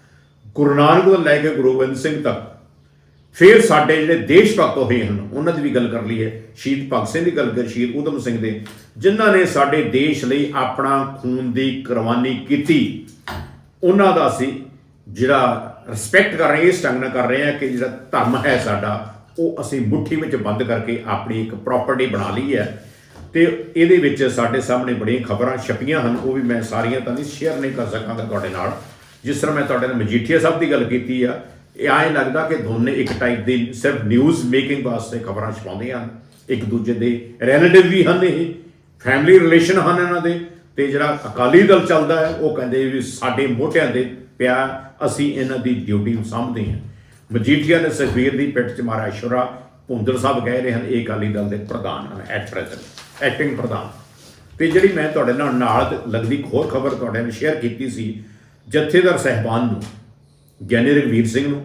ਗੁਰੂ ਨਾਨਕ ਤੋਂ ਲੈ ਕੇ ਗੁਰੂ ਗੋਬਿੰਦ ਸਿੰਘ ਤੱਕ। ਫਿਰ ਸਾਡੇ ਜਿਹੜੇ ਦੇਸ਼ ਭਗਤ ਹੋਏ ਹਨ, ਉਹਨਾਂ ਦੀ ਵੀ ਗੱਲ ਕਰ ਲਈਏ। ਸ਼ਹੀਦ ਭਗਤ ਸਿੰਘ ਦੀ ਗੱਲ ਕਰ, ਸ਼ਹੀਦ ਊਧਮ ਸਿੰਘ ਦੇ। ਜਿਨ੍ਹਾਂ ਨੇ ਸਾਡੇ ਦੇਸ਼ ਲਈ ਆਪਣਾ ਖੂਨ ਦੀ ਕੁਰਬਾਨੀ ਕੀਤੀ। ਉਹਨਾਂ ਦਾ ਅਸੀਂ ਜਿਹੜਾ ਰਿਸਪੈਕਟ ਕਰ ਰਹੇ, ਇਸ ਢੰਗ ਨਾਲ ਕਰ ਰਹੇ ਹਾਂ ਕਿ ਜਿਹੜਾ ਧਰਮ ਹੈ ਸਾਡਾ, ਉਹ ਅਸੀਂ ਮੁੱਠੀ ਵਿੱਚ ਬੰਦ ਕਰਕੇ ਆਪਣੀ ਇੱਕ ਪ੍ਰਾਪਰਟੀ ਬਣਾ ਲਈ ਹੈ। ਤੇ ਇਹਦੇ ਵਿੱਚ ਸਾਡੇ ਸਾਹਮਣੇ ਬੜੀਆਂ ਖਬਰਾਂ ਛਪੀਆਂ ਹਨ, ਉਹ ਵੀ ਮੈਂ ਸਾਰੀਆਂ ਤਾਂ ਨਹੀਂ ਸ਼ੇਅਰ ਨਹੀਂ ਕਰ ਸਕਾਂਗਾ ਤੁਹਾਡੇ ਨਾਲ। ਜਿਸ ਤਰ੍ਹਾਂ ਮੈਂ ਤੁਹਾਡੇ ਨਾਲ ਮਜੀਠੀਆ ਸਾਹਿਬ ਦੀ ਗੱਲ ਕੀਤੀ ਆ, ਇਹ ਐਂ ਲੱਗਦਾ ਕਿ ਦੋਨੇ ਇੱਕ ਟਾਈਪ ਦੀ ਸਿਰਫ ਨਿਊਜ਼ ਮੇਕਿੰਗ ਵਾਸਤੇ ਖਬਰਾਂ ਛਪਾਉਂਦੇ ਹਨ। ਇੱਕ ਦੂਜੇ ਦੇ ਰਿਲੇਟਿਵ ਵੀ ਹਨ ਇਹ ਫੈਮਿਲੀ ਰਿਲੇਸ਼ਨ ਹਨ ਇਹਨਾਂ ਦੇ, ਤੇ ਜਿਹੜਾ ਅਕਾਲੀ ਦਲ ਚੱਲਦਾ ਹੈ, ਉਹ ਕਹਿੰਦੇ ਵੀ ਸਾਡੇ ਮੋਟਿਆਂ ਦੇ ਪਿਆ, ਅਸੀਂ ਇਹਨਾਂ ਦੀ ਡਿਊਟੀ ਨੂੰ ਸਮਝਦੇ ਹਾਂ। ਮਜੀਠੀਆ ਨੇ ਸੁਖਬੀਰ ਦੀ ਪਿੱਠ 'ਚ ਮਾਰਿਆ ਸ਼ੁਰਾ ਭੁੰਦਰ ਸਾਹਿਬ ਕਹਿ ਰਹੇ ਹਨ, ਇਹ ਅਕਾਲੀ ਦਲ ਦੇ ਪ੍ਰਧਾਨ ਹਨ ਐਟ ਪ੍ਰੈਜ਼ੈਂਟ ਐਕਟਿੰਗ ਪ੍ਰਧਾਨ। ਤੇ ਜਿਹੜੀ ਮੈਂ ਤੁਹਾਡੇ ਨਾਲ ਨਾਲ ਲੱਗਦੀ ਇੱਕ ਹੋਰ ਖਬਰ ਤੁਹਾਡੇ ਨਾਲ ਸ਼ੇਅਰ ਕੀਤੀ ਸੀ, ਜਥੇਦਾਰ ਸਹਿਬਾਨ ਨੂੰ, ਗਿਆਨੀ ਰਘਵੀਰ ਸਿੰਘ ਨੂੰ,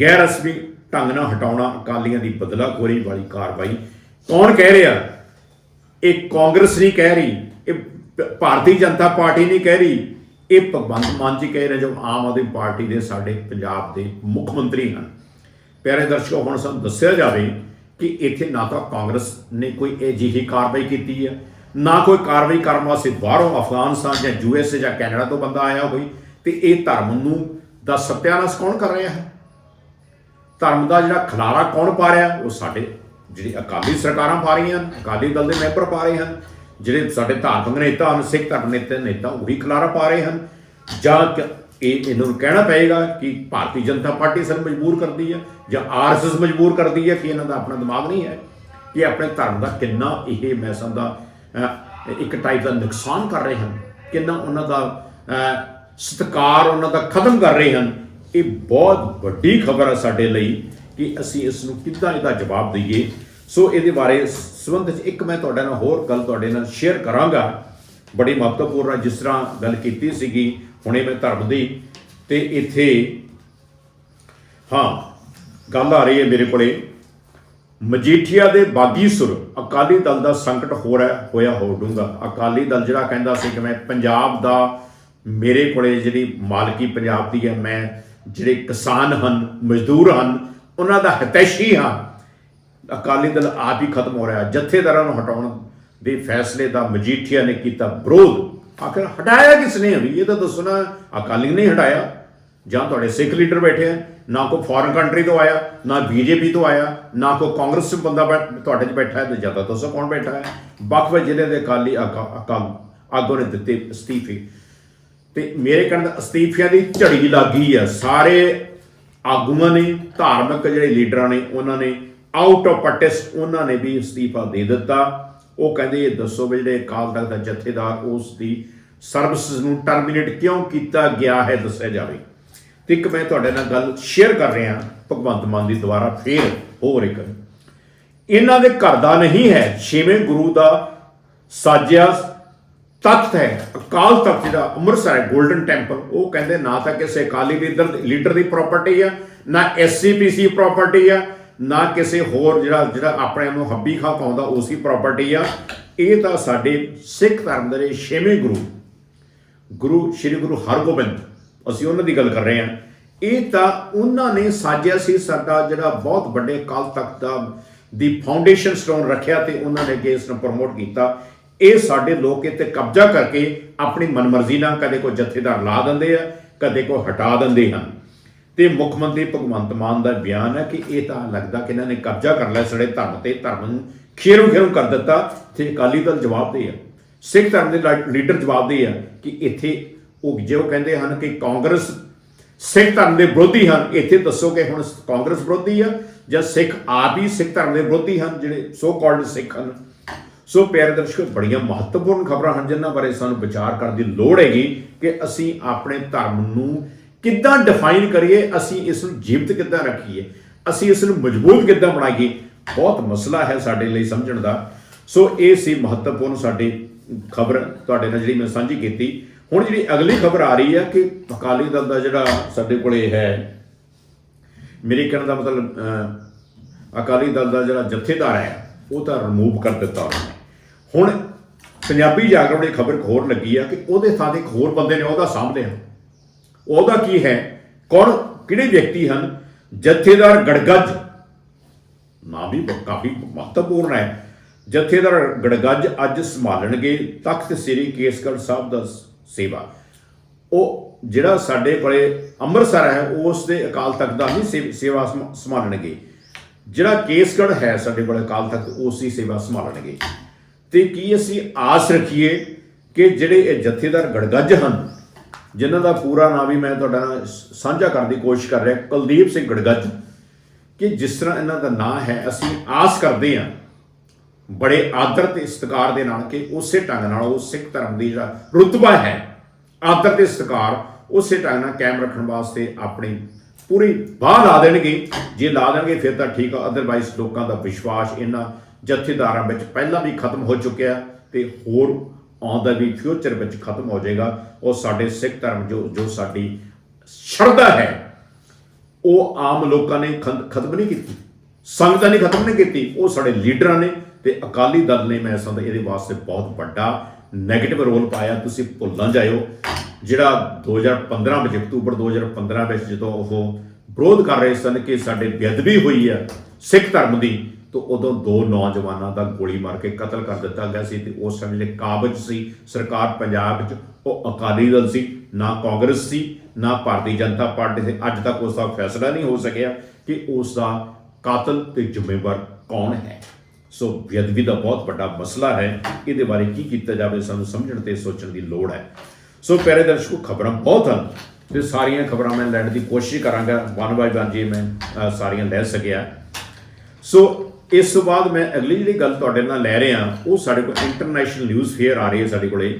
ਗੈਰ ਰਸਮੀ ਢੰਗ ਨਾਲ ਹਟਾਉਣਾ, ਅਕਾਲੀਆਂ ਦੀ ਬਦਲਾਖੋਰੀ ਵਾਲੀ ਕਾਰਵਾਈ। ਕੌਣ ਕਹਿ ਰਿਹਾ? ਇਹ ਕਾਂਗਰਸ ਨਹੀਂ ਕਹਿ ਰਹੀ, ਇਹ ਭਾਰਤੀ ਜਨਤਾ ਪਾਰਟੀ ਨਹੀਂ ਕਹਿ ਰਹੀ। ਇਹ ਭਗਵੰਤ ਮਾਨ ਜੀ ਕਹਿ ਰਹੇ ਜੋ ਆਮ ਆਦਮੀ ਪਾਰਟੀ ਦੇ ਸਾਡੇ ਪੰਜਾਬ ਦੇ ਮੁੱਖ ਮੰਤਰੀ ਹਨ। ਪਿਆਰੇ ਦਰਸ਼ਕੋ, ਹੁਣ ਸਾਨੂੰ ਦੱਸਿਆ ਜਾਵੇ ਕਿ ਇੱਥੇ ਨਾ ਤਾਂ ਕਾਂਗਰਸ ਨੇ ਕੋਈ ਅਜਿਹੀ ਕਾਰਵਾਈ ਕੀਤੀ ਹੈ, ਨਾ ਕੋਈ ਕਾਰਵਾਈ ਕਰਨ ਵਾਸਤੇ ਬਾਹਰੋਂ ਅਫਗਾਨਿਸਤਾਨ ਜਾਂ ਯੂਐਸਏ ਜਾਂ ਕੈਨੇਡਾ ਤੋਂ ਬੰਦਾ ਆਇਆ ਹੋਵੇ ਤੇ ਇਹ ਧਰਮ ਨੂੰ ਦਾ ਸਤਿਆਨਾਸ਼ ਕੌਣ ਕਰ ਰਿਹਾ ਹੈ? ਧਰਮ ਦਾ ਜਿਹੜਾ ਖਲਾਰਾ ਕੌਣ ਪਾ ਰਿਹਾ? ਉਹ ਸਾਡੇ ਜਿਹੜੀ ਅਕਾਲੀ ਸਰਕਾਰਾਂ ਪਾ ਰਹੀਆਂ ਹਨ, ਅਕਾਲੀ ਦਲ ਦੇ ਮੈਂਬਰ ਪਾ ਰਹੇ ਹਨ। ਜਿਹੜੇ ਸਾਡੇ ਧਾਰਮਿਕ ਨੇਤਾ ਹਨ ਸਿੱਖ ਧਰਮ ਨੇਤਾ ਨੇਤਾ ਉਹੀ ਖਲਾਰਾ ਪਾ ਰਹੇ ਹਨ। ਜਾਂ ਕਿ ਇਹ ਇਹਨਾਂ ਨੂੰ ਕਹਿਣਾ ਪਏਗਾ ਕਿ ਭਾਰਤੀ ਜਨਤਾ ਪਾਰਟੀ ਸਾਨੂੰ ਮਜਬੂਰ ਕਰਦੀ ਹੈ ਜਾਂ ਆਰਐਸਐਸ ਮਜਬੂਰ ਕਰਦੀ ਹੈ ਕਿ ਇਹਨਾਂ ਦਾ ਆਪਣਾ ਦਿਮਾਗ ਨਹੀਂ ਹੈ ਕਿ ਆਪਣੇ ਧਰਮ ਦਾ ਕਿੰਨਾ ਇਹ ਮੈਂ ਸਮਝਦਾ ਇੱਕ ਟਾਈਪ ਦਾ ਨੁਕਸਾਨ ਕਰ ਰਹੇ ਹਨ ਕਿੰਨਾ ਉਹਨਾਂ ਦਾ ਅਹ, ਸਤਿਕਾਰ ਉਹਨਾਂ ਦਾ ਖਤਮ ਕਰ ਰਹੇ ਹਨ। ਇਹ ਬਹੁਤ ਵੱਡੀ ਖਬਰ ਹੈ ਸਾਡੇ ਲਈ ਕਿ ਅਸੀਂ ਇਸ ਨੂੰ ਕਿੱਦਾਂ ਇਹਦਾ ਜਵਾਬ ਦਈਏ। ਸੋ ਇਹਦੇ ਬਾਰੇ ਸੰਬੰਧ ਵਿੱਚ ਇੱਕ ਮੈਂ ਤੁਹਾਡੇ ਨਾਲ ਹੋਰ ਗੱਲ ਤੁਹਾਡੇ ਨਾਲ ਸ਼ੇਅਰ ਕਰਾਂਗਾ। ਬੜੀ ਮਹੱਤਵਪੂਰਨ ਜਿਸ ਤਰ੍ਹਾਂ ਗੱਲ ਕੀਤੀ ਸੀਗੀ, ਹੁਣੇ ਮੈਂ ਧਰਮ ਦੀ। ਤੇ ਇੱਥੇ, ਹਾਂ, ਗੱਲ ਆ ਰਹੀ ਹੈ ਮੇਰੇ ਕੋਲੇ। ਮਜੀਠੀਆ ਦੇ ਬਾਗੀ ਸੁਰ ਅਕਾਲੀ ਦਲ ਦਾ ਸੰਕਟ ਹੋ ਰਿਹਾ, ਹੋਇਆ ਹੋ ਡੂੰਗਾ ਅਕਾਲੀ ਦਲ ਜਿਹੜਾ ਕਹਿੰਦਾ ਸੀ ਕਿ ਮੈਂ ਪੰਜਾਬ ਦਾ, ਮੇਰੇ ਕੋਲੇ ਜਿਹੜੀ ਮਾਲਕੀ ਪੰਜਾਬ ਦੀ ਹੈ, ਮੈਂ ਜਿਹੜੇ ਕਿਸਾਨ ਹਨ, ਮਜ਼ਦੂਰ ਹਨ, ਉਹਨਾਂ ਦਾ ਹਿਤੈਸ਼ੀ ਹਾਂ। ਅਕਾਲੀ ਦਲ ਆਪ ਹੀ ਖਤਮ ਹੋ ਰਿਹਾ। ਜਥੇਦਾਰਾਂ ਨੂੰ ਹਟਾਉਣ ਦੇ ਫੈਸਲੇ ਦਾ ਮਜੀਠੀਆ ਨੇ ਕੀਤਾ ਵਿਰੋਧ। ਆਖਰ ਹਟਾਇਆ ਕਿਸ ਨੇ ਵੀ? ਇਹ ਤਾਂ ਦੱਸੋ ਨਾ, ਅਕਾਲੀ ਨੇ ਹਟਾਇਆ। ਜਾਂ ਤੁਹਾਡੇ ਸਿੱਖ ਲੀਡਰ ਬੈਠੇ ਆ, ਨਾ ਕੋਈ ਫੋਰਨ ਕੰਟਰੀ ਤੋਂ ਆਇਆ, ਨਾ ਬੀਜੇਪੀ ਤੋਂ ਆਇਆ, ਨਾ ਕੋਈ ਕਾਂਗਰਸ ਤੋਂ ਬੰਦਾ ਬੈਠ- ਤੁਹਾਡੇ 'ਚ ਬੈਠਾ ਹੈ ਤੇ ਜ਼ਿਆਦਾ ਦੱਸੋ ਕੌਣ ਬੈਠਾ ਹੈ? ਵੱਖ-ਵੱਖ ਜ਼ਿਲ੍ਹੇ ਦੇ ਅਕਾਲੀ ਆਕਾ- ਅਕਾਲ ਆਗੂ ਨੇ ਦਿੱਤੇ ਅਸਤੀਫੇ। ਤੇ ਮੇਰੇ ਕਹਿਣ ਦਾ ਅਸਤੀਫਿਆਂ ਦੀ ਝੜੀ ਲੱਗੀ ਆ। ਸਾਰੇ ਆਗੂਆਂ ਨੇ, ਧਾਰਮਿਕ ਜਿਹੜੇ ਲੀਡਰਾਂ ਨੇ, ਉਹਨਾਂ ਨੇ ਆਊਟ ਆਫ ਪ੍ਰੋਟੈਸਟ ਉਹਨਾਂ ਨੇ ਵੀ ਅਸਤੀਫਾ ਦੇ ਦਿੱਤਾ। ਉਹ ਕਹਿੰਦੇ, ਇਹ ਦੱਸੋ ਵੀ ਜਿਹੜੇ ਅਕਾਲ ਤਖਤ ਦਾ ਜਥੇਦਾਰ, ਉਸ ਦੀ ਸਰਵਿਸਿਜ਼ ਨੂੰ ਟਰਮੀਨੇਟ ਕਿਉਂ ਕੀਤਾ ਗਿਆ ਹੈ, ਦੱਸਿਆ ਜਾਵੇ। ਤੇ ਇੱਕ ਮੈਂ ਤੁਹਾਡੇ ਨਾਲ ਗੱਲ ਸ਼ੇਅਰ ਕਰ ਰਿਹਾ, ਭਗਵੰਤ ਮਾਨ ਦੀ ਦੁਆਰਾ ਫੇਰ ਹੋਰ ਇੱਕ। ਇਹਨਾਂ ਦੇ ਘਰ ਦਾ ਨਹੀਂ ਹੈ, ਛੇਵੇਂ ਗੁਰੂ ਦਾ ਸਾਜਿਆ ਤਖਤ ਹੈ, ਅਕਾਲ ਤਖਤ ਜਿਹੜਾ ਅੰਮ੍ਰਿਤਸਰ ਹੈ 골ਡਨ ਟੈਂਪਲ ਉਹ ਕਹਿੰਦੇ, ਨਾ ਤਾਂ ਕਿਸੇ ਅਕਾਲੀ ਲੀਡਰ ਲੀਡਰ ਦੀ ਪ੍ਰਾਪਰਟੀ ਆ, ਨਾ ਐਸਸੀਪੀਸੀ ਪ੍ਰਾਪਰਟੀ ਆ ਨਾ ਕਿਸੇ ਹੋਰ ਜਿਹੜਾ ਜਿਹੜਾ ਆਪਣੇ ਆਪ ਨੂੰ ਹੱਬੀ ਖਾ ਪਾਉਂਦਾ, ਉਸੀ ਪ੍ਰਾਪਰਟੀ ਆ। ਇਹ ਤਾਂ ਸਾਡੇ ਸਿੱਖ ਧਰਮ ਦੇ ਛੇਵੇਂ ਗੁਰੂ। ਗੁਰੂ, ਸ੍ਰੀ ਗੁਰੂ ਹਰਗੋਬਿੰਦ। ਅਸੀਂ ਉਹਨਾਂ ਦੀ ਗੱਲ ਕਰ ਰਹੇ ਹਾਂ। ਇਹ ਤਾਂ ਉਹਨਾਂ ਨੇ ਸਾਜਿਆ ਸੀ ਸਾਡਾ ਜਿਹੜਾ ਬਹੁਤ ਵੱਡੇ ਅਕਾਲ ਤਖਤ ਦਾ ਦੀ ਫਾਊਂਡੇਸ਼ਨ ਸਟੋਨ ਰੱਖਿਆ ਤੇ ਉਹਨਾਂ ਨੇ ਅੱਗੇ ਇਸ ਨੂੰ ਪ੍ਰਮੋਟ ਕੀਤਾ। ਇਹ ਸਾਡੇ ਲੋਕ ਇੱਥੇ ਕਬਜ਼ਾ ਕਰਕੇ ਆਪਣੀ ਮਨਮਰਜ਼ੀ ਨਾਲ ਕਦੇ ਕੋਈ ਜਥੇਦਾਰ ਲਾ ਦਿੰਦੇ ਆ, ਕਦੇ ਕੋਈ ਹਟਾ ਦਿੰਦੇ ਹਨ। ਤੇ ਮੁੱਖ ਮੰਤਰੀ ਭਗਵੰਤ ਮਾਨ ਦਾ ਬਿਆਨ ਹੈ ਕਿ ਇਹ ਤਾਂ ਲੱਗਦਾ ਕਿ ਇਹਨਾਂ ਨੇ ਕਬਜ਼ਾ ਕਰ ਲਿਆ ਸਾਡੇ ਧਰਮ ਤੇ ਧਰਮ ਨੂੰ ਖੇਰੂ ਖੇਰੂ ਕਰ ਦਿੱਤਾ। ਤੇ ਅਕਾਲੀ ਦਲ ਜਵਾਬ ਦੇ ਆ। ਸਿੱਖ ਧਰਮ ਦੇ ਲਾ- ਲੀਡਰ ਜਵਾਬ ਦੇ ਆ ਕਿ ਇੱਥੇ ਉਹ ਜੇ ਉਹ ਕਹਿੰਦੇ ਹਨ ਕਿ ਕਾਂਗਰਸ ਸਿੱਖ ਧਰਮ ਦੇ ਵਿਰੋਧੀ ਹਨ, ਇੱਥੇ ਦੱਸੋ ਕਿ ਹੁਣ ਕਾਂਗਰਸ ਵਿਰੋਧੀ ਆ ਜਾਂ ਸਿੱਖ ਆਪ ਹੀ ਸਿੱਖ ਧਰਮ ਦੇ ਵਿਰੋਧੀ ਹਨ, ਜਿਹੜੇ ਸੋ ਕਾਲਡ ਸਿੱਖ ਹਨ? ਸੋ ਪਿਆਰੇ ਦਰਸ਼ਕੋ, ਬੜੀਆਂ ਮਹੱਤਵਪੂਰਨ ਖਬਰਾਂ ਹਨ, ਜਿਨ੍ਹਾਂ ਬਾਰੇ ਸਾਨੂੰ ਵਿਚਾਰ ਕਰਨ ਦੀ ਲੋੜ ਹੈਗੀ ਕਿ ਅਸੀਂ ਆਪਣੇ ਧਰਮ ਨੂੰ ਕਿੱਦਾਂ ਡਿਫਾਈਨ ਕਰੀਏ, ਅਸੀਂ ਇਸ ਨੂੰ ਜੀਵਤ ਕਿੱਦਾਂ ਰੱਖੀਏ, ਅਸੀਂ ਇਸ ਨੂੰ ਮਜ਼ਬੂਤ ਕਿੱਦਾਂ ਬਣਾਈਏ, ਬਹੁਤ ਮਸਲਾ ਹੈ ਸਾਡੇ ਲਈ ਸਮਝਣ ਦਾ। ਸੋ ਇਹ ਸੀ ਮਹੱਤਵਪੂਰਨ ਸਾਡੀ ਖਬਰ, ਤੁਹਾਡੇ ਨਾਲ ਜਿਹੜੀ ਮੈਂ ਸਾਂਝੀ ਕੀਤੀ। ਹੁਣ ਜਿਹੜੀ ਅਗਲੀ ਖਬਰ ਆ ਰਹੀ ਹੈ ਕਿ ਅਕਾਲੀ ਦਲ ਦਾ ਜਿਹੜਾ ਸਾਡੇ ਕੋਲੇ ਹੈ, ਮੇਰੇ ਕਹਿਣ ਦਾ ਮਤਲਬ ਅਕਾਲੀ ਦਲ ਦਾ ਜਿਹੜਾ ਜਥੇਦਾਰ ਹੈ, ਉਹ ਤਾਂ ਰਿਮੂਵ ਕਰ ਦਿੱਤਾ ਉਹਨਾਂ। ਨੇ ਹੁਣ ਪੰਜਾਬੀ ਜਾਗਰਣ ਦੀ ਖਬਰ ਹੋਰ ਲੱਗੀ ਆ ਕਿ ਉਹਦੇ ਥਾਂ ਤੇ ਇੱਕ ਹੋਰ ਬੰਦੇ ਨੇ ਉਹਦਾ ਸਾਂਭ ਲਿਆ ਉਹਦਾ ਕੀ ਹੈ? ਕੌਣ? ਕਿਹੜੇ ਵਿਅਕਤੀ ਹਨ? ਜਥੇਦਾਰ ਗੜਗੱਜ। ਨਾਮ ਵੀ ਕਾਫੀ ਮਹੱਤਵਪੂਰਨ ਹੈ। ਜਥੇਦਾਰ ਗੜਗੱਜ ਅੱਜ ਸੰਭਾਲਣਗੇ ਤਖਤ ਸ੍ਰੀ ਕੇਸਗੜ੍ਹ ਸਾਹਿਬ ਦਾ ਸੇਵਾ। ਉਹ ਜਿਹੜਾ ਸਾਡੇ ਕੋਲੇ ਅੰਮ੍ਰਿਤਸਰ ਹੈ, ਉਸ ਦੇ ਅਕਾਲ ਤਖਤ ਦਾ ਹੀ ਸੇ- ਸੇਵਾ ਸੰਭ- ਸੰਭਾਲਣਗੇ। ਜਿਹੜਾ ਕੇਸਗੜ੍ਹ ਹੈ ਸਾਡੇ ਕੋਲ ਅਕਾਲ ਤਖਤ, ਉਸ ਦੀ ਸੇਵਾ ਸੰਭਾਲਣਗੇ। ਤੇ ਕੀ ਅਸੀਂ ਆਸ ਰੱਖੀਏ ਕਿ ਜਿਹੜੇ ਇਹ ਜਥੇਦਾਰ ਗੜਗੱਜ ਹਨ ਜਿਨ੍ਹਾਂ ਦਾ ਪੂਰਾ ਨਾਮ ਵੀ ਮੈਂ ਤੁਹਾਡਾ ਨਾਲ ਸਾਂਝਾ ਕਰਨ ਦੀ ਕੋਸ਼ਿਸ਼ ਕਰ ਰਿਹਾ, ਕੁਲਦੀਪ ਸਿੰਘ ਗੜਗੱਜ, ਕਿ ਜਿਸ ਤਰ੍ਹਾਂ ਇਹਨਾਂ ਦਾ ਨਾਂ ਹੈ, ਅਸੀਂ ਆਸ ਕਰਦੇ ਹਾਂ, ਬੜੇ ਆਦਰ ਤੇ ਸਤਿਕਾਰ ਦੇ ਨਾਲ ਕਿ ਉਸੇ ਢੰਗ ਨਾਲ ਉਹ ਸਿੱਖ ਧਰਮ ਦੀ ਜਿਹੜਾ ਰੁਤਬਾ ਹੈ, ਆਦਰ ਤੇ ਸਤਿਕਾਰ, ਉਸੇ ਢੰਗ ਨਾਲ ਕਾਇਮ ਰੱਖਣ ਵਾਸਤੇ ਆਪਣੀ ਪੂਰੀ ਬਾਹ ਲਾ ਦੇਣਗੇ। ਜੇ ਲਾ ਦੇਣਗੇ, ਫਿਰ ਤਾਂ ਠੀਕ ਆ ਅਦਰਵਾਈਜ਼ ਲੋਕਾਂ ਦਾ ਵਿਸ਼ਵਾਸ ਇਹਨਾਂ ਜਥੇਦਾਰਾਂ ਵਿੱਚ ਪਹਿਲਾਂ ਵੀ ਖਤਮ ਹੋ ਚੁੱਕਿਆ ਤੇ ਹੋਰ ਆਉਂਦਾ ਵੀ ਫਿਊਚਰ ਵਿੱਚ ਖਤਮ ਹੋ ਜਾਏਗਾ। ਉਹ ਸਾਡੇ ਸਿੱਖ ਧਰਮ ਜੋ ਜੋ ਸਾਡੀ ਸ਼ਰਧਾ ਹੈ, ਉਹ ਆਮ ਲੋਕਾਂ ਨੇ ਖਤਮ ਨਹੀਂ ਕੀਤੀ। ਸੰਗਤਾਂ ਨੇ ਖਤਮ ਨਹੀਂ ਕੀਤੀ। ਉਹ ਸਾਡੇ ਲੀਡਰਾਂ ਨੇ ਤੇ ਅਕਾਲੀ ਦਲ ਨੇ ਮੈਂ ਸਮਝਦਾ ਇਹਦੇ ਵਾਸਤੇ ਬਹੁਤ ਵੱਡਾ 네ਗੇਟਿਵ ਰੋਲ ਪਾਇਆ। ਤੁਸੀਂ ਭੁੱਲ ਨਾ ਜਾਇਓ। ਜਿਹੜਾ 2015 ਵਿੱਚ, ਅਕਤੂਬਰ 2015 ਵਿੱਚ ਜਦੋਂ ਉਹ ਵਿਰੋਧ ਕਰ ਰਹੇ ਸਨ ਕਿ ਸਾਡੇ ਬੇਅਦਬੀ ਹੋਈ ਹੈ ਸਿੱਖ ਧਰਮ ਦੀ ਤਾਂ ਉਦੋਂ ਦੋ ਨੌਜਵਾਨਾਂ ਦਾ ਗੋਲੀ ਮਾਰ ਕੇ ਕਤਲ ਕਰ ਦਿੱਤਾ ਗਿਆ ਸੀ ਤੇ ਉਸ ਸਮੇਂ ਜਿਹੜੇ ਕਾਬਜ ਸੀ, ਸਰਕਾਰ ਪੰਜਾਬ ਵਿੱਚ ਉਹ ਅਕਾਲੀ ਦਲ ਸੀ, ਨਾ ਕਾਂਗਰਸ ਸੀ, ਨਾ ਭਾਰਤੀ ਜਨਤਾ ਪਾਰਟੀ ਸੀ। ਅੱਜ ਤੱਕ ਉਸ ਦਾ ਫੈਸਲਾ ਨਹੀਂ ਹੋ ਸਕਿਆ ਕਿ ਉਸ ਦਾ ਕਾਤਲ ਤੇ ਜ਼ਿੰਮੇਵਾਰ ਕੌਣ ਹੈ। ਸੋ ਬੇਅਦਬੀ ਦਾ ਬਹੁਤ ਵੱਡਾ ਮਸਲਾ ਹੈ। ਇਹਦੇ ਬਾਰੇ ਕੀ ਕੀਤਾ ਜਾਵੇ ਸਾਨੂੰ ਸਮਝਣ ਤੇ ਸੋਚਣ ਦੀ ਲੋੜ ਹੈ। ਸੋ ਪਿਆਰੇ ਦਰਸ਼ਕੋ, ਖਬਰਾਂ ਬਹੁਤ ਹਨ ਤੇ ਸਾਰੀਆਂ ਖਬਰਾਂ ਮੈਂ ਲੈਣ ਦੀ ਕੋਸ਼ਿਸ਼ ਕਰਾਂਗਾ। ਵਨ ਬਾਈ ਵਨ ਜੇ ਮੈਂ ਸਾਰੀਆਂ ਲੈ ਸਕਿਆ। ਸੋ ਇਸ ਤੋਂ ਬਾਅਦ ਮੈਂ ਅਗਲੀ ਜਿਹੜੀ ਗੱਲ ਤੁਹਾਡੇ ਨਾਲ ਲੈ ਰਿਹਾ, ਉਹ ਸਾਡੇ ਕੋਲ ਇੰਟਰਨੈਸ਼ਨਲ ਨਿਊਜ਼ ਫੇਅਰ ਆ ਰਹੀ ਹੈ ਸਾਡੇ ਕੋਲੇ,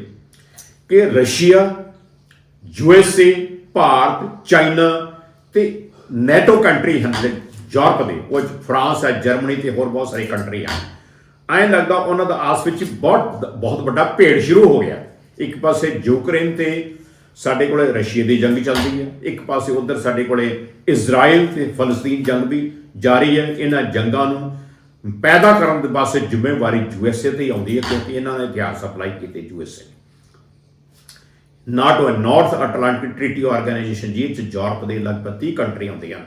ਕਿ Russia, U S A, Bharat, China ਤੇ ਨੈਟੋ ਕੰਟਰੀ ਹਨ ਯੂਰਪ ਦੇ, ਉਹ ਫਰਾਂਸ ਹੈ, ਜਰਮਨੀ ਤੇ ਹੋਰ ਬਹੁਤ ਸਾਰੀ ਕੰਟਰੀ ਹਨ। ਐਂ ਲੱਗਦਾ ਉਹਨਾਂ ਦਾ ਆਸ ਵਿੱਚ ਬਹੁਤ ਬਹੁਤ ਵੱਡਾ ਭੇੜ ਸ਼ੁਰੂ ਹੋ ਗਿਆ। ਇੱਕ ਪਾਸੇ ਯੂਕਰੇਨ ਤੇ ਸਾਡੇ ਕੋਲੇ ਰਸ਼ੀਆ ਦੀ ਜੰਗ ਚੱਲਦੀ ਹੈ, ਇੱਕ ਪਾਸੇ ਉਧਰ ਸਾਡੇ ਕੋਲੇ ਇਜ਼ਰਾਈਲ ਤੇ ਫਲਸਤੀਨ ਜੰਗ ਵੀ ਜਾਰੀ ਹੈ, ਇਹਨਾਂ ਜੰਗਾਂ ਨੂੰ ਪੈਦਾ ਕਰਨ ਦੇ ਪਾਸੇ ਜ਼ਿੰਮੇਵਾਰੀ ਯੂਐਸਏ ਤੇ ਹੀ ਆਉਂਦੀ ਹੈ ਕਿਉਂਕਿ ਇਹਨਾਂ ਨੇ ਹਥਿਆਰ ਸਪਲਾਈ ਕੀਤੇ USA NATO North Atlantic Treaty Organisation ਜੀ ਚ ਯੂਰਪ ਦੇ ਲਗਭਗ 30 ਕੰਟਰੀਆਂ ਹੁੰਦੀਆਂ ਹਨ।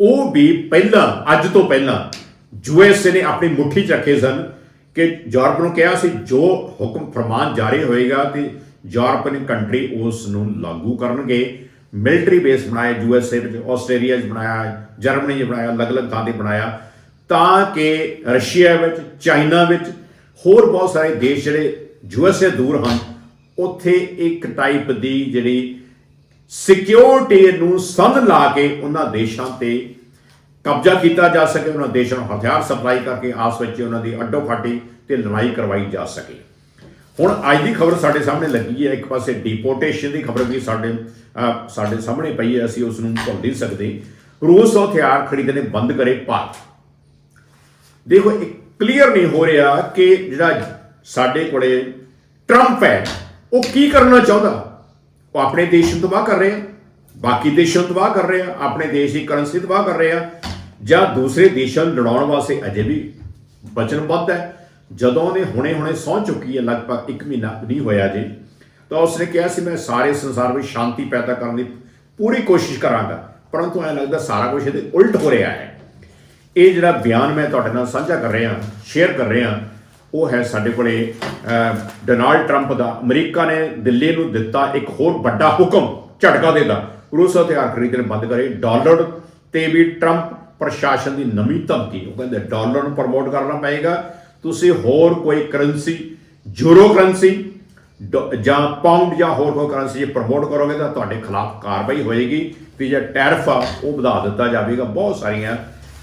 ਉਹ ਵੀ ਪਹਿਲਾਂ, ਅੱਜ ਤੋਂ ਪਹਿਲਾਂ ਯੂਐਸਏ ਨੇ ਆਪਣੀ ਮੁੱਠੀ 'ਚ ਰੱਖੇ ਸਨ ਕਿ ਯੂਰਪ ਨੂੰ ਕਿਹਾ ਸੀ, ਜੋ ਹੁਕਮ ਫਰਮਾਨ ਜਾਰੀ ਹੋਏਗਾ ਤੇ ਯੂਰਪੀਅਨ ਕੰਟਰੀ ਉਸ ਨੂੰ ਲਾਗੂ ਕਰਨਗੇ। ਮਿਲਟਰੀ ਬੇਸ ਬਣਾਏ ਯੂਐਸਏ ਵਿੱਚ, ਆਸਟ੍ਰੇਲੀਆ 'ਚ ਬਣਾਇਆ, ਜਰਮਨੀ 'ਚ ਬਣਾਇਆ, ਅਲੱਗ-ਅਲੱਗ ਥਾਂ ਤੇ ਬਣਾਇਆ। ਤਾਂ ਕਿ ਰਸ਼ੀਆ ਵਿੱਚ, ਚਾਈਨਾ ਵਿੱਚ ਹੋਰ ਬਹੁਤ ਸਾਰੇ ਦੇਸ਼ ਜਿਹੜੇ ਯੂਐਸਏ ਦੂਰ ਹਨ, ਉੱਥੇ ਇੱਕ ਟਾਈਪ ਦੀ ਜਿਹੜੀ ਸਿਕਿਉਰਿਟੀ ਨੂੰ ਸੰਧ ਲਾ ਕੇ ਉਹਨਾਂ ਦੇਸ਼ਾਂ ਤੇ ਕਬਜ਼ਾ ਕੀਤਾ ਜਾ ਸਕੇ, ਉਹਨਾਂ ਦੇਸ਼ਾਂ ਨੂੰ ਹਥਿਆਰ ਸਪਲਾਈ ਕਰਕੇ ਆਪਸ ਵਿੱਚ ਉਹਨਾਂ ਦੀ ਅੱਡੋ ਫਾਟੀ ਤੇ ਲੜਾਈ ਕਰਵਾਈ ਜਾ ਸਕੇ। ਹੁਣ ਅੱਜ ਦੀ ਖਬਰ ਸਾਡੇ ਸਾਹਮਣੇ ਲੱਗੀ ਹੈ, ਇੱਕ ਪਾਸੇ ਡਿਪੋਰਟੇਸ਼ਨ ਦੀ ਖਬਰ ਵੀ ਸਾਡੇ ਸਾਡੇ ਸਾਹਮਣੇ ਪਈ ਹੈ, ਅਸੀਂ ਉਸ ਨੂੰ ਭੁੱਲ ਨਹੀਂ ਸਕਦੇ। ਰੂਸ ਤੋਂ ਹਥਿਆਰ ਖਰੀਦਣੇ ਬੰਦ ਕਰੇ ਭਾਰਤ। ਦੇਖੋ ਇਹ ਕਲੀਅਰ ਨਹੀਂ ਹੋ ਰਿਹਾ ਕਿ ਜਿਹੜਾ ਸਾਡੇ ਕੋਲੇ ਟਰੰਪ ਹੈ, ਉਹ ਕੀ ਕਰਨਾ ਚਾਹੁੰਦਾ? ਉਹ ਆਪਣੇ ਦੇਸ਼ ਨੂੰ ਤਬਾਹ ਕਰ ਰਿਹਾ, ਬਾਕੀ ਦੇਸ਼ਾਂ ਨੂੰ ਤਬਾਹ ਕਰ ਰਿਹਾ, ਆਪਣੇ ਦੇਸ਼ ਦੀ ਕਰੰਸੀ ਤਬਾਹ ਕਰ ਰਿਹਾ, ਜਾਂ ਦੂਸਰੇ ਦੇਸ਼ਾਂ ਨੂੰ ਲੜਾਉਣ ਵਾਸਤੇ ਅਜੇ ਵੀ ਵਚਨਬੱਧ ਹੈ। ਜਦੋਂ ਉਹਨੇ ਹੁਣੇ-ਹੁਣੇ ਸਹੁੰ ਚੁੱਕੀ ਹੈ, ਲਗਭਗ 1 ਮਹੀਨਾ ਨਹੀਂ ਹੋਇਆ ਜੀ ਤਾਂ ਉਸਨੇ ਕਿਹਾ ਸੀ, ਮੈਂ ਸਾਰੇ ਸੰਸਾਰ ਵਿੱਚ ਸ਼ਾਂਤੀ ਪੈਦਾ ਕਰਨ ਦੀ ਪੂਰੀ ਕੋਸ਼ਿਸ਼ ਕਰਾਂਗਾ। ਪਰੰਤੂ ਐਂ ਲੱਗਦਾ ਸਾਰਾ ਕੁਝ ਇਹਦੇ ਉਲਟ ਹੋ ਰਿਹਾ ਹੈ। ਇਹ ਜਿਹੜਾ ਬਿਆਨ ਮੈਂ ਤੁਹਾਡੇ ਨਾਲ ਸਾਂਝਾ ਕਰ ਰਿਹਾ ਸ਼ੇਅਰ ਕਰ ਰਿਹਾ, ਉਹ ਹੈ ਸਾਡੇ ਕੋਲੇ ਡੋਨਾਲਡ ਟਰੰਪ ਦਾ। ਅਮਰੀਕਾ ਨੇ ਦਿੱਲੀ ਨੂੰ ਦਿੱਤਾ ਇੱਕ ਹੋਰ ਵੱਡਾ ਹੁਕਮ, ਝਟਕਾ ਦੇਦਾ ਰੂਸ ਹਥਿਆਰ ਖਰੀਦਣ ਬੰਦ ਕਰੇ ਡਾਲਰ, ਤੇ ਵੀ ਟਰੰਪ ਪ੍ਰਸ਼ਾਸਨ ਦੀ ਨਵੀਂ ਧਮਕੀ। ਉਹ ਕਹਿੰਦੇ, ਡਾਲਰ ਨੂੰ ਪ੍ਰਮੋਟ ਕਰਨਾ ਪਏਗਾ। ਤੁਸੀਂ ਹੋਰ ਕੋਈ ਕਰੰਸੀ ਯੂਰੋ ਕਰੰਸੀ ਡ- ਜਾਂ ਪਾਉਂਡ ਜਾਂ ਹੋਰ ਕੋਈ ਕਰੰਸੀ ਜੇ ਪ੍ਰਮੋਟ ਕਰੋਗੇ ਤਾਂ ਤੁਹਾਡੇ ਖਿਲਾਫ ਕਾਰਵਾਈ ਹੋਏਗੀ। ਤੇ ਜੇ ਟੈਰਫ ਆ, ਉਹ ਵਧਾ ਦਿੱਤਾ ਜਾਵੇਗਾ। ਬਹੁਤ ਸਾਰੀਆਂ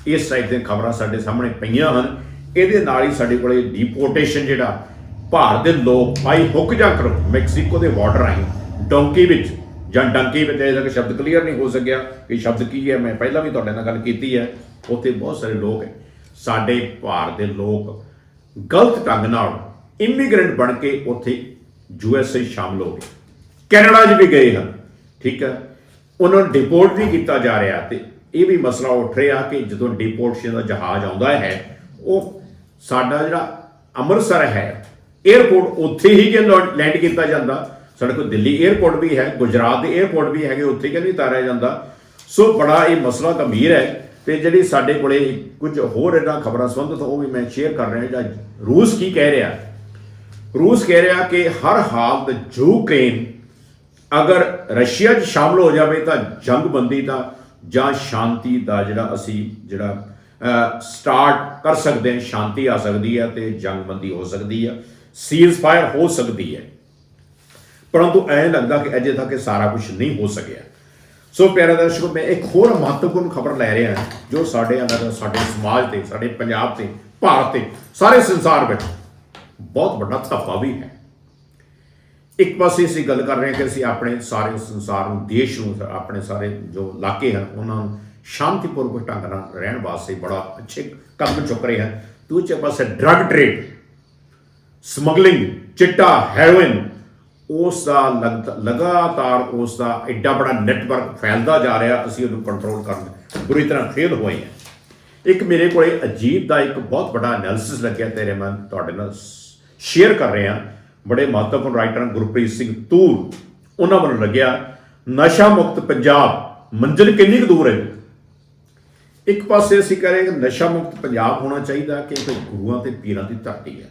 ਇਸ ਟਾਈਪ ਦੀਆਂ ਖਬਰਾਂ ਸਾਡੇ ਸਾਹਮਣੇ ਪਈਆਂ ਹਨ। ਇਹਦੇ ਨਾਲ ਹੀ ਸਾਡੇ ਕੋਲੇ ਡਿਪੋਰਟੇਸ਼ਨ ਜਿਹੜਾ, ਭਾਰਤ ਦੇ ਲੋਕ ਬਾਈ ਹੁੱਕ ਜਾਂ ਕਰੋ, ਮੈਕਸੀਕੋ ਦੇ ਬਾਰਡਰ ਰਾਹੀਂ ਡੋਂਕੀ ਵਿੱਚ, ਜਾਂ ਡੰਕੀ ਵਿੱਚ ਅਜੇ ਤੱਕ ਸ਼ਬਦ ਕਲੀਅਰ ਨਹੀਂ ਹੋ ਸਕਿਆ ਕਿ ਸ਼ਬਦ ਕੀ ਹੈ। ਮੈਂ ਪਹਿਲਾਂ ਵੀ ਤੁਹਾਡੇ ਨਾਲ ਗੱਲ ਕੀਤੀ ਹੈ, ਉੱਥੇ ਬਹੁਤ ਸਾਰੇ ਲੋਕ ਹੈ। ਸਾਡੇ ਭਾਰਤ ਦੇ ਲੋਕ ਗਲਤ ਢੰਗ ਨਾਲ ਇਮੀਗ੍ਰੈਂਟ ਬਣ ਕੇ ਉੱਥੇ ਯੂਐਸਏ ਸ਼ਾਮਲ ਹੋ ਗਏ। ਕੈਨੇਡਾ 'ਚ ਵੀ ਗਏ ਹਨ, ਠੀਕ ਹੈ। ਉਹਨਾਂ ਨੂੰ ਡਿਪੋਰਟ ਵੀ ਕੀਤਾ ਜਾ ਰਿਹਾ ਤੇ ਇਹ ਵੀ ਮਸਲਾ ਉੱਠ ਰਿਹਾ ਕਿ ਜਦੋਂ ਡਿਪੋਰਟੇਸ਼ਨ ਦਾ ਜਹਾਜ਼ ਆਉਂਦਾ ਹੈ, ਉਹ ਸਾਡਾ ਜਿਹੜਾ ਅੰਮ੍ਰਿਤਸਰ ਹੈ 에어ਪੋਰਟ ਉੱਥੇ ਹੀ ਕਿ ਲੈਂਡ ਕੀਤਾ ਜਾਂਦਾ। ਸਾਡੇ ਕੋਲ ਦਿੱਲੀ 에어ਪੋਰਟ ਵੀ ਹੈ, ਗੁਜਰਾਤ ਦੇ 에어ਪੋਰਟ ਵੀ ਹੈਗੇ, ਉੱਥੇ ਕਿ ਨਹੀਂ ਤਾਰਿਆ ਜਾਂਦਾ। ਸੋ ਬੜਾ ਇਹ ਮਸਲਾ ਗੰਭੀਰ ਹੈ ਤੇ ਜਿਹੜੀ ਸਾਡੇ ਕੋਲੇ ਕੁਝ ਹੋਰ ਇਹਨਾਂ ਖਬਰਾਂ ਸੰਬੰਧਤ, ਉਹ ਵੀ ਮੈਂ ਸ਼ੇਅਰ ਕਰ ਰਿਹਾ ਜਾਂ ਰੂਸ ਕੀ ਕਹਿ ਰਿਹਾ। ਰੂਸ ਕਹਿ ਰਿਹਾ ਕਿ ਹਰ ਹਾਲਤ ਯੂਕਰੇਨ ਅਗਰ ਰਸ਼ੀਆ 'ਚ ਸ਼ਾਮਲ ਹੋ ਜਾਵੇ ਤਾਂ ਜੰਗ ਬੰਦੀ ਦਾ ਜਾਂ ਸ਼ਾਂਤੀ ਦਾ ਜਿਹੜਾ ਅਸੀਂ ਜਿਹੜਾ ਸਟਾਰਟ ਕਰ ਸਕਦੇ ਹਾਂ, ਸ਼ਾਂਤੀ ਆ ਸਕਦੀ ਹੈ ਤੇ ਜੰਗਬੰਦੀ ਹੋ ਸਕਦੀ ਹੈ ਸੀਜ਼ ਫਾਇਰ ਹੋ ਸਕਦੀ ਹੈ। ਪਰੰਤੂ ਐਂ ਲੱਗਦਾ ਕਿ ਅਜੇ ਤੱਕ ਇਹ ਸਾਰਾ ਕੁਝ ਨਹੀਂ ਹੋ ਸਕਿਆ। ਸੋ ਪਿਆਰੇ ਦਰਸ਼ਕੋ, ਮੈਂ ਇੱਕ ਹੋਰ ਮਹੱਤਵਪੂਰਨ ਖਬਰ ਲੈ ਰਿਹਾ ਜੋ ਸਾਡੇ ਅੰਦਰ, ਸਾਡੇ ਸਮਾਜ ਤੇ, ਸਾਡੇ ਪੰਜਾਬ ਤੇ, ਭਾਰਤ ਤੇ, ਸਾਰੇ ਸੰਸਾਰ ਵਿੱਚ ਬਹੁਤ ਵੱਡਾ ਧੱਫਾ ਵੀ ਹੈ। ਇੱਕ ਪਾਸੇ ਅਸੀਂ ਗੱਲ ਕਰ ਰਹੇ ਹਾਂ ਕਿ ਅਸੀਂ ਆਪਣੇ ਸਾਰੇ ਸੰਸਾਰ ਨੂੰ, ਦੇਸ਼ ਨੂੰ, ਆਪਣੇ ਸਾਰੇ ਜੋ ਇਲਾਕੇ ਹਨ, ਉਹਨਾਂ ਨੂੰ ਸ਼ਾਂਤੀਪੂਰਵਕ ਢੰਗ ਨਾਲ ਰਹਿਣ ਵਾਸਤੇ ਬੜਾ ਅੱਛੇ ਕਦਮ ਚੁੱਕ ਰਹੇ ਹਨ। ਦੂਜੇ ਪਾਸੇ ਡਰੱਗ ਟ੍ਰੇਡ ਸਮਗਲਿੰਗ ਚਿੱਟਾ ਹੈਰੋਇਨ ਉਸ ਦਾ ਲਗਾਤਾਰ ਉਸ ਦਾ ਐਡਾ ਬੜਾ ਨੈਟਵਰਕ ਫੈਲਦਾ ਜਾ ਰਿਹਾ, ਅਸੀਂ ਉਹਨੂੰ ਕੰਟਰੋਲ ਕਰਨ ਬੁਰੀ ਤਰ੍ਹਾਂ ਫੇਲ ਹੋਏ ਹਾਂ। ਇੱਕ ਮੇਰੇ ਕੋਲੇ ਅਜੀਬ ਦਾ ਇੱਕ ਬਹੁਤ ਵੱਡਾ ਐਨਾਲਿਸਿਸ ਲੱਗਿਆ ਤੇਰੇ ਮੈਂ ਤੁਹਾਡੇ ਨਾਲ ਸ਼ੇਅਰ ਕਰ ਰਿਹਾ ਬੜੇ ਮਹੱਤਵਪੂਰਨ ਰਾਈਟਰ ਗੁਰਪ੍ਰੀਤ ਸਿੰਘ ਤੂਰ ਉਹਨਾਂ ਵੱਲੋਂ ਲੱਗਿਆ, ਨਸ਼ਾ ਮੁਕਤ ਪੰਜਾਬ। ਮੰਜ਼ਿਲ ਕਿੰਨੀ ਕੁ ਦੂਰ ਹੈ? ਇੱਕ ਪਾਸੇ ਅਸੀਂ ਕਹ ਰਹੇ ਕਿ ਨਸ਼ਾ ਮੁਕਤ ਪੰਜਾਬ ਹੋਣਾ ਚਾਹੀਦਾ ਕਿਉਂਕਿ ਗੁਰੂਆਂ ਤੇ ਪੀਰਾਂ ਦੀ ਧਰਤੀ ਹੈ।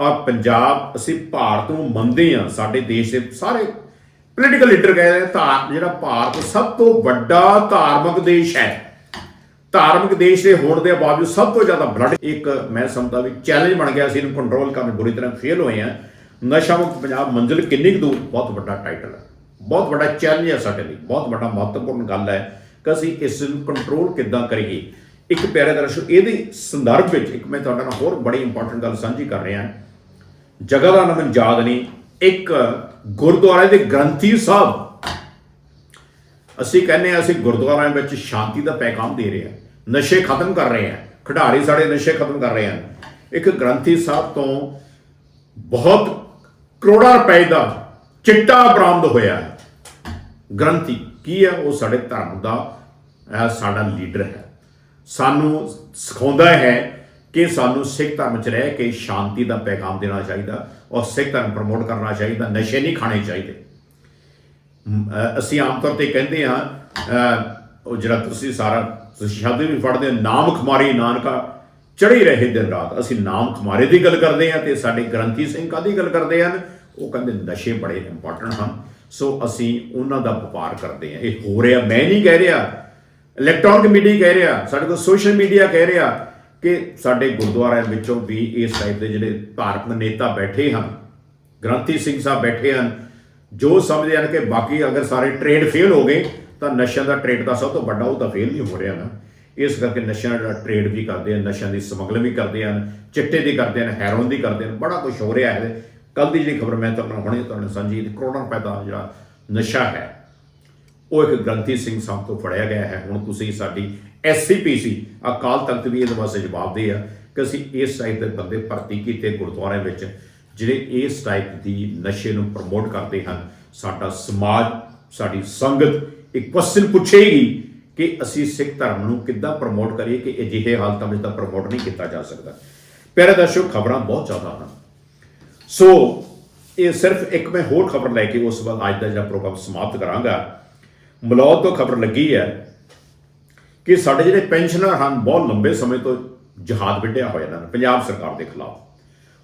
ਔਰ ਪੰਜਾਬ ਅਸੀਂ ਭਾਰਤ ਨੂੰ ਮੰਨਦੇ ਆ ਸਾਡੇ ਦੇਸ਼ ਦੇ ਸਾਰੇ ਪੋਲੀਟੀਕਲ ਲੀਡਰ ਕਹਿੰਦੇ ਨੇ, ਧਾਰ ਜਿਹੜਾ ਭਾਰਤ ਸਭ ਤੋਂ ਵੱਡਾ ਧਾਰਮਿਕ ਦੇਸ਼ ਹੈ। ਧਾਰਮਿਕ ਦੇਸ਼ ਦੇ ਹੋਣ ਦੇ ਬਾਵਜੂਦ ਸਭ ਤੋਂ ਜ਼ਿਆਦਾ ਬਲੱਡ ਇੱਕ ਮੈਂ ਸਮਝਦਾ ਵੀ ਚੈਲੰਜ ਬਣ ਗਿਆ ਸੀ, ਇਹਨੂੰ ਕੰਟਰੋਲ ਕਰਨ ਬੁਰੀ ਤਰ੍ਹਾਂ ਫੇਲ ਹੋਏ ਆ। ਨਸ਼ਾ ਮੁਕਤ ਪੰਜਾਬ ਮੰਜ਼ਿਲ ਕਿੰਨੀ ਕੁ ਦੂਰ? ਬਹੁਤ ਵੱਡਾ ਟਾਈਟਲ ਹੈ। ਬਹੁਤ ਵੱਡਾ ਚੈਲੰਜ ਹੈ ਸਾਡੇ ਲਈ। ਬਹੁਤ ਵੱਡਾ ਮਹੱਤਵਪੂਰਨ ਗੱਲ ਹੈ ਕਿ ਅਸੀਂ ਇਸ ਨੂੰ ਕੰਟਰੋਲ ਕਿੱਦਾਂ ਕਰੀਏ। ਇੱਕ ਪਿਆਰੇ ਦਰਸ਼ਕ, ਇਹਦੇ ਸੰਦਰਭ ਵਿੱਚ ਇੱਕ ਮੈਂ ਤੁਹਾਡੇ ਨਾਲ ਹੋਰ ਬੜੀ ਇੰਪੋਰਟੈਂਟ ਗੱਲ ਸਾਂਝੀ ਕਰ ਰਿਹਾ। ਜਗ੍ਹਾ ਦਾ ਨਾਮ ਯਾਦ ਨਹੀਂ ਇੱਕ ਗੁਰਦੁਆਰੇ ਦੇ ਗ੍ਰੰਥੀ ਸਾਹਿਬ। ਅਸੀਂ ਕਹਿੰਦੇ ਹਾਂ ਅਸੀਂ ਗੁਰਦੁਆਰਿਆਂ ਵਿੱਚ ਸ਼ਾਂਤੀ ਦਾ ਪੈਗਾਮ ਦੇ ਰਹੇ ਹਾਂ। ਨਸ਼ੇ ਖਤਮ ਕਰ ਰਹੇ ਹਾਂ ਖਿਡਾਰੀ ਸਾਡੇ ਨਸ਼ੇ ਖਤਮ ਕਰ ਰਹੇ ਹਨ। ਇੱਕ ਗ੍ਰੰਥੀ ਸਾਹਿਬ ਤੋਂ ਬਹੁਤ ਕਰੋੜਾਂ ਰੁਪਏ ਦਾ ਚਿੱਟਾ ਬਰਾਮਦ ਹੋਇਆ ਹੈ। ਗ੍ਰੰਥੀ ਕੀ ਹੈ? ਉਹ ਸਾਡੇ ਧਰਮ ਦਾ ਸਾਡਾ ਲੀਡਰ ਹੈ। ਸਾਨੂੰ ਸਿਖਾਉਂਦਾ ਹੈ ਕਿ ਸਾਨੂੰ ਸਿੱਖ ਧਰਮ 'ਚ ਰਹਿ ਕੇ ਸ਼ਾਂਤੀ ਦਾ ਪੈਗਾਮ ਦੇਣਾ ਚਾਹੀਦਾ ਔਰ ਸਿੱਖ ਧਰਮ ਪ੍ਰਮੋਟ ਕਰਨਾ ਚਾਹੀਦਾ। ਨਸ਼ੇ ਨਹੀਂ ਖਾਣੇ ਚਾਹੀਦੇ। ਅਸੀਂ ਆਮ ਤੌਰ ਤੇ ਕਹਿੰਦੇ ਹਾਂ ਉਹ ਜਿਹੜਾ ਤੁਸੀਂ ਸਾਰਾ ਤੁਸੀਂ ਸ਼ਬਦ ਵੀ ਪੜ੍ਹਦੇ ਹੋ, ਨਾਮ ਖਮਾਰੀ ਨਾਨਕਾ ਚੜੀ ਰਹੇ ਦਿਨ ਰਾਤ। ਅਸੀਂ ਨਾਮ ਖਮਾਰੇ ਦੀ ਗੱਲ ਕਰਦੇ ਹਾਂ ਤੇ ਸਾਡੇ ਗ੍ਰੰਥੀ ਸਿੰਘ ਕਾਦੀ ਗੱਲ ਕਰਦੇ ਹਨ? ਉਹ ਕਹਿੰਦੇ ਨਸ਼ੇ ਬੜੇ ਇੰਪੋਰਟੈਂਟ ਹਨ। ਸੋ ਅਸੀਂ ਉਹਨਾਂ ਦਾ ਵਪਾਰ ਕਰਦੇ ਹਾਂ। ਇਹ ਹੋ ਰਿਹਾ, ਮੈਂ ਨਹੀਂ ਕਹਿ ਰਿਹਾ ਇਲੈਕਟ੍ਰੋਨਿਕ ਮੀਡੀਆ ਕਹਿ ਰਿਹਾ, ਸਾਡੇ ਕੋਲ ਸੋਸ਼ਲ ਮੀਡੀਆ ਕਹਿ ਰਿਹਾ ਕਿ ਸਾਡੇ ਗੁਰਦੁਆਰਿਆਂ ਵਿੱਚੋਂ ਵੀ ਇਸ ਟਾਈਪ ਦੇ ਜਿਹੜੇ ਧਾਰਮਿਕ ਨੇਤਾ ਬੈਠੇ ਹਨ, ਗ੍ਰੰਥੀ ਸਿੰਘ ਸਾਹਿਬ ਬੈਠੇ ਹਨ, ਜੋ ਸਮਝਦੇ ਹਨ ਕਿ ਬਾਕੀ ਅਗਰ ਸਾਰੇ ਟ੍ਰੇਡ ਫੇਲ ਹੋ ਗਏ ਤਾਂ ਨਸ਼ਿਆਂ ਦਾ ਟ੍ਰੇਡ ਦਾ ਸਭ ਤੋਂ ਵੱਡਾ, ਉਹ ਤਾਂ ਫੇਲ ਨਹੀਂ ਹੋ ਰਿਹਾ ਨਾ। ਇਸ ਕਰਕੇ ਨਸ਼ਿਆਂ ਦਾ ਟ੍ਰੇਡ ਵੀ ਕਰਦੇ ਹਨ, ਨਸ਼ਿਆਂ ਦੀ ਸਮਗਲਿੰਗ ਵੀ ਕਰਦੇ ਹਨ, ਚਿੱਟੇ ਦੀ ਕਰਦੇ ਹਨ, ਹੈਰੋਇਨ ਦੀ ਕਰਦੇ ਹਨ, ਬੜਾ ਕੁਝ ਹੋ ਰਿਹਾ ਹੈ। ਕੱਲ ਦੀ ਜਿਹੜੀ ਖਬਰ ਮੈਂ ਤੁਹਾਨੂੰ, ਹੁਣੇ ਤੁਹਾਨੂੰ ਸਾਂਝੀ ਕਰੋੜਾਂ ਰੁਪਏ ਦਾ ਜਿਹੜਾ ਨਸ਼ਾ ਹੈ, ਉਹ ਇੱਕ ਗ੍ਰੰਥੀ ਸਿੰਘ ਸਾਹਿਬ ਤੋਂ ਫੜਿਆ ਗਿਆ ਹੈ। ਹੁਣ ਤੁਸੀਂ ਸਾਡੀ ਐਸਸੀਪੀਸੀ ਅਕਾਲ ਤਖਤ ਵੀ ਇਹਦੇ ਵਾਸਤੇ ਜਵਾਬਦੇ ਆ ਕਿ ਅਸੀਂ ਇਸ ਟਾਈਪ ਦੇ ਬੰਦੇ ਭਰਤੀ ਕੀਤੇ ਗੁਰਦੁਆਰਿਆਂ ਵਿੱਚ, ਜਿਹੜੇ ਇਸ ਟਾਈਪ ਦੀ ਨਸ਼ੇ ਨੂੰ ਪ੍ਰਮੋਟ ਕਰਦੇ ਹਨ। ਸਾਡਾ ਸਮਾਜ, ਸਾਡੀ ਸੰਗਤ ਇੱਕ ਕੁਐਸਚਨ ਪੁੱਛੇਗੀ ਕਿ ਅਸੀਂ ਸਿੱਖ ਧਰਮ ਨੂੰ ਕਿੱਦਾਂ ਪ੍ਰਮੋਟ ਕਰੀਏ ਕਿ ਅਜਿਹੇ ਹਾਲਤਾਂ ਵਿੱਚ ਤਾਂ ਪ੍ਰਮੋਟ ਨਹੀਂ ਕੀਤਾ ਜਾ ਸਕਦਾ। ਪਿਆਰੇ ਦਰਸ਼ਕੋ, ਖਬਰਾਂ ਬਹੁਤ ਜ਼ਿਆਦਾ ਹਨ। ਸੋ ਇਹ ਸਿਰਫ ਇੱਕ ਮੈਂ ਹੋਰ ਖਬਰ ਲੈ ਕੇ ਉਸ ਤੋਂ ਅੱਜ ਦਾ ਜਿਹੜਾ ਪ੍ਰੋਗਰਾਮ ਸਮਾਪਤ ਕਰਾਂਗਾ। ਮਲੌਦ ਤੋਂ ਖਬਰ ਲੱਗੀ ਹੈ ਕਿ ਸਾਡੇ ਜਿਹੜੇ ਪੈਨਸ਼ਨਰ ਹਨ, ਬਹੁਤ ਲੰਬੇ ਸਮੇਂ ਤੋਂ ਜਹਾਦ ਵਿੱਢਿਆ ਹੋਇਆ ਇਹਨਾਂ ਨੇ, ਪੰਜਾਬ ਸਰਕਾਰ ਦੇ ਖਿਲਾਫ।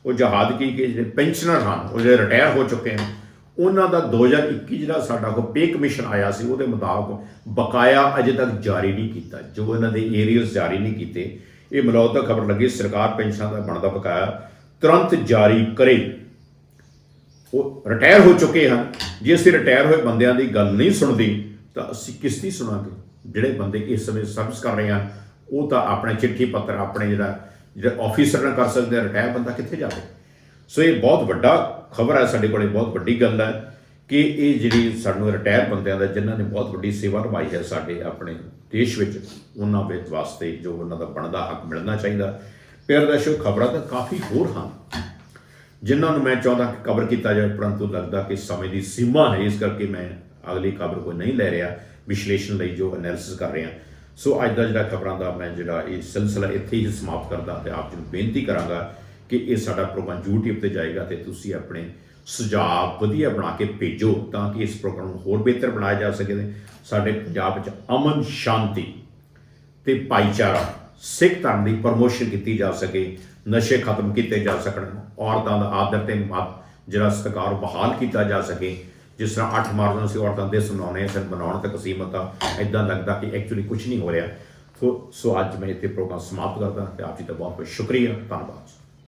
ਉਹ ਜਹਾਦ ਕੀ, ਕਿ ਜਿਹੜੇ ਪੈਨਸ਼ਨਰ ਹਨ, ਉਹ ਜਿਹੜੇ ਰਿਟਾਇਰ ਹੋ ਚੁੱਕੇ ਹਨ ਉਹਨਾਂ ਦਾ 2021 ਜਿਹੜਾ ਸਾਡਾ ਕੋ ਪੇ ਕਮਿਸ਼ਨ ਆਇਆ ਸੀ, ਉਹਦੇ ਮੁਤਾਬਕ ਬਕਾਇਆ ਅਜੇ ਤੱਕ ਜਾਰੀ ਨਹੀਂ ਕੀਤਾ। ਜੋ ਇਹਨਾਂ ਦੇ ਏਰੀਅਸ ਜਾਰੀ ਨਹੀਂ ਕੀਤੇ, ਇਹ ਮਲੌਦ ਤੋਂ ਖਬਰ ਲੱਗੀ, ਸਰਕਾਰ ਪੈਨਸ਼ਨਾਂ ਦਾ ਬਣਦਾ ਬਕਾਇਆ ਤੁਰੰਤ ਜਾਰੀ ਕਰੇ। ਉਹ ਰਿਟਾਇਰ ਹੋ ਚੁੱਕੇ ਹਨ। ਜੇ ਅਸੀਂ ਰਿਟਾਇਰ ਹੋਏ ਬੰਦਿਆਂ ਦੀ ਗੱਲ ਨਹੀਂ ਸੁਣਦੇ, ਤਾਂ ਅਸੀਂ ਕਿਸ ਦੀ ਸੁਣਾਂਗੇ? ਜਿਹੜੇ ਬੰਦੇ ਇਸ ਸਮੇਂ ਸਰਵਿਸ ਕਰ ਰਹੇ ਹਨ ਉਹ ਤਾਂ ਆਪਣੇ ਚਿੱਠੀ ਪੱਤਰ, ਆਪਣੇ ਜਿਹੜਾ ਜਿਹੜਾ ਆਫੀਸਰ ਨਾਲ ਕਰ ਸਕਦੇ ਰਿਟਾਇਰ ਬੰਦਾ ਕਿੱਥੇ ਜਾਵੇ? ਸੋ ਇਹ ਬਹੁਤ ਵੱਡਾ ਖਬਰ ਹੈ, ਸਾਡੇ ਕੋਲੇ ਬਹੁਤ ਵੱਡੀ ਗੱਲ ਹੈ ਕਿ ਇਹ ਜਿਹੜੀ ਸਾਨੂੰ ਰਿਟਾਇਰ ਬੰਦਿਆਂ ਦਾ, ਜਿਨ੍ਹਾਂ ਨੇ ਬਹੁਤ ਵੱਡੀ ਸੇਵਾ ਨਿਭਾਈ ਹੈ ਸਾਡੇ ਆਪਣੇ ਦੇਸ਼ ਵਿੱਚ, ਉਹਨਾਂ ਵਿੱਚ ਵਾਸਤੇ ਜੋ ਉਹਨਾਂ ਦਾ ਬਣਦਾ ਹੱਕ ਮਿਲਣਾ ਚਾਹੀਦਾ। ਪਿਆਰ ਦਰਸ਼ਕੋ, ਖਬਰਾਂ ਤਾਂ ਕਾਫੀ ਹੋਰ ਹਨ, ਜਿਨ੍ਹਾਂ ਨੂੰ ਮੈਂ ਚਾਹੁੰਦਾ ਕਿ ਕਵਰ ਕੀਤਾ ਜਾਵੇ, ਪਰੰਤੂ ਲੱਗਦਾ ਕਿ ਸਮੇਂ ਦੀ ਸੀਮਾ ਹੈ, ਇਸ ਕਰਕੇ ਮੈਂ ਅਗਲੀ ਖਬਰ ਕੋਈ ਨਹੀਂ ਲੈ ਰਿਹਾ, ਵਿਸ਼ਲੇਸ਼ਣ ਲਈ ਜੋ ਐਨਾਲਿਸਿਸ ਕਰ ਰਿਹਾ। ਸੋ ਅੱਜ ਦਾ ਜਿਹੜਾ ਖਬਰਾਂ ਦਾ ਮੈਂ ਜਿਹੜਾ ਇਹ ਸਿਲਸਿਲਾ ਇੱਥੇ ਹੀ ਸਮਾਪਤ ਕਰਦਾ ਤੇ ਆਪ ਜੀ ਨੂੰ ਬੇਨਤੀ ਕਰਾਂਗਾ ਕਿ ਇਹ ਸਾਡਾ ਪ੍ਰੋਗਰਾਮ YouTube ਤੇ ਜਾਏਗਾ ਤੇ ਤੁਸੀਂ ਆਪਣੇ ਸੁਝਾਅ ਵਧੀਆ ਬਣਾ ਕੇ ਭੇਜੋ ਤਾਂ ਕਿ ਇਸ ਪ੍ਰੋਗਰਾਮ ਨੂੰ ਹੋਰ ਬਿਹਤਰ ਬਣਾਇਆ ਜਾ ਸਕੇ ਸਾਡੇ ਪੰਜਾਬ ਵਿੱਚ ਅਮਨ ਸ਼ਾਂਤੀ ਤੇ ਭਾਈਚਾਰਾ, ਸਿੱਖ ਧਰਮ ਦੀ ਪ੍ਰਮੋਸ਼ਨ ਕੀਤੀ ਜਾ ਸਕੇ, ਨਸ਼ੇ ਖਤਮ ਕੀਤੇ ਜਾ ਸਕਣ, ਔਰਤਾਂ ਦਾ ਆਦਰ ਤੇ ਮਤ ਜਿਹੜਾ ਸਤਿਕਾਰ ਬਹਾਲ ਕੀਤਾ ਜਾ ਸਕੇ, ਜਿਸ ਤਰ੍ਹਾਂ 8 ਮਾਰਚ ਨੂੰ ਅਸੀਂ ਔਰਤਾਂ ਦੇ ਮਨਾਉਣੇ ਸਨ ਬਣਾਉਣ ਤੱਕ ਸੀਮਤ ਆ ਇਦਾਂ ਲੱਗਦਾ ਕਿ ਐਕਚੁਅਲੀ ਕੁਝ ਨਹੀਂ ਹੋ ਰਿਹਾ। ਸੋ ਸੋ ਅੱਜ ਮੈਂ ਇੱਥੇ ਪ੍ਰੋਗਰਾਮ ਸਮਾਪਤ ਕਰਦਾ ਤੇ ਆਪ ਜੀ ਦਾ ਬਹੁਤ ਬਹੁਤ ਸ਼ੁਕਰੀਆ, ਧੰਨਵਾਦ।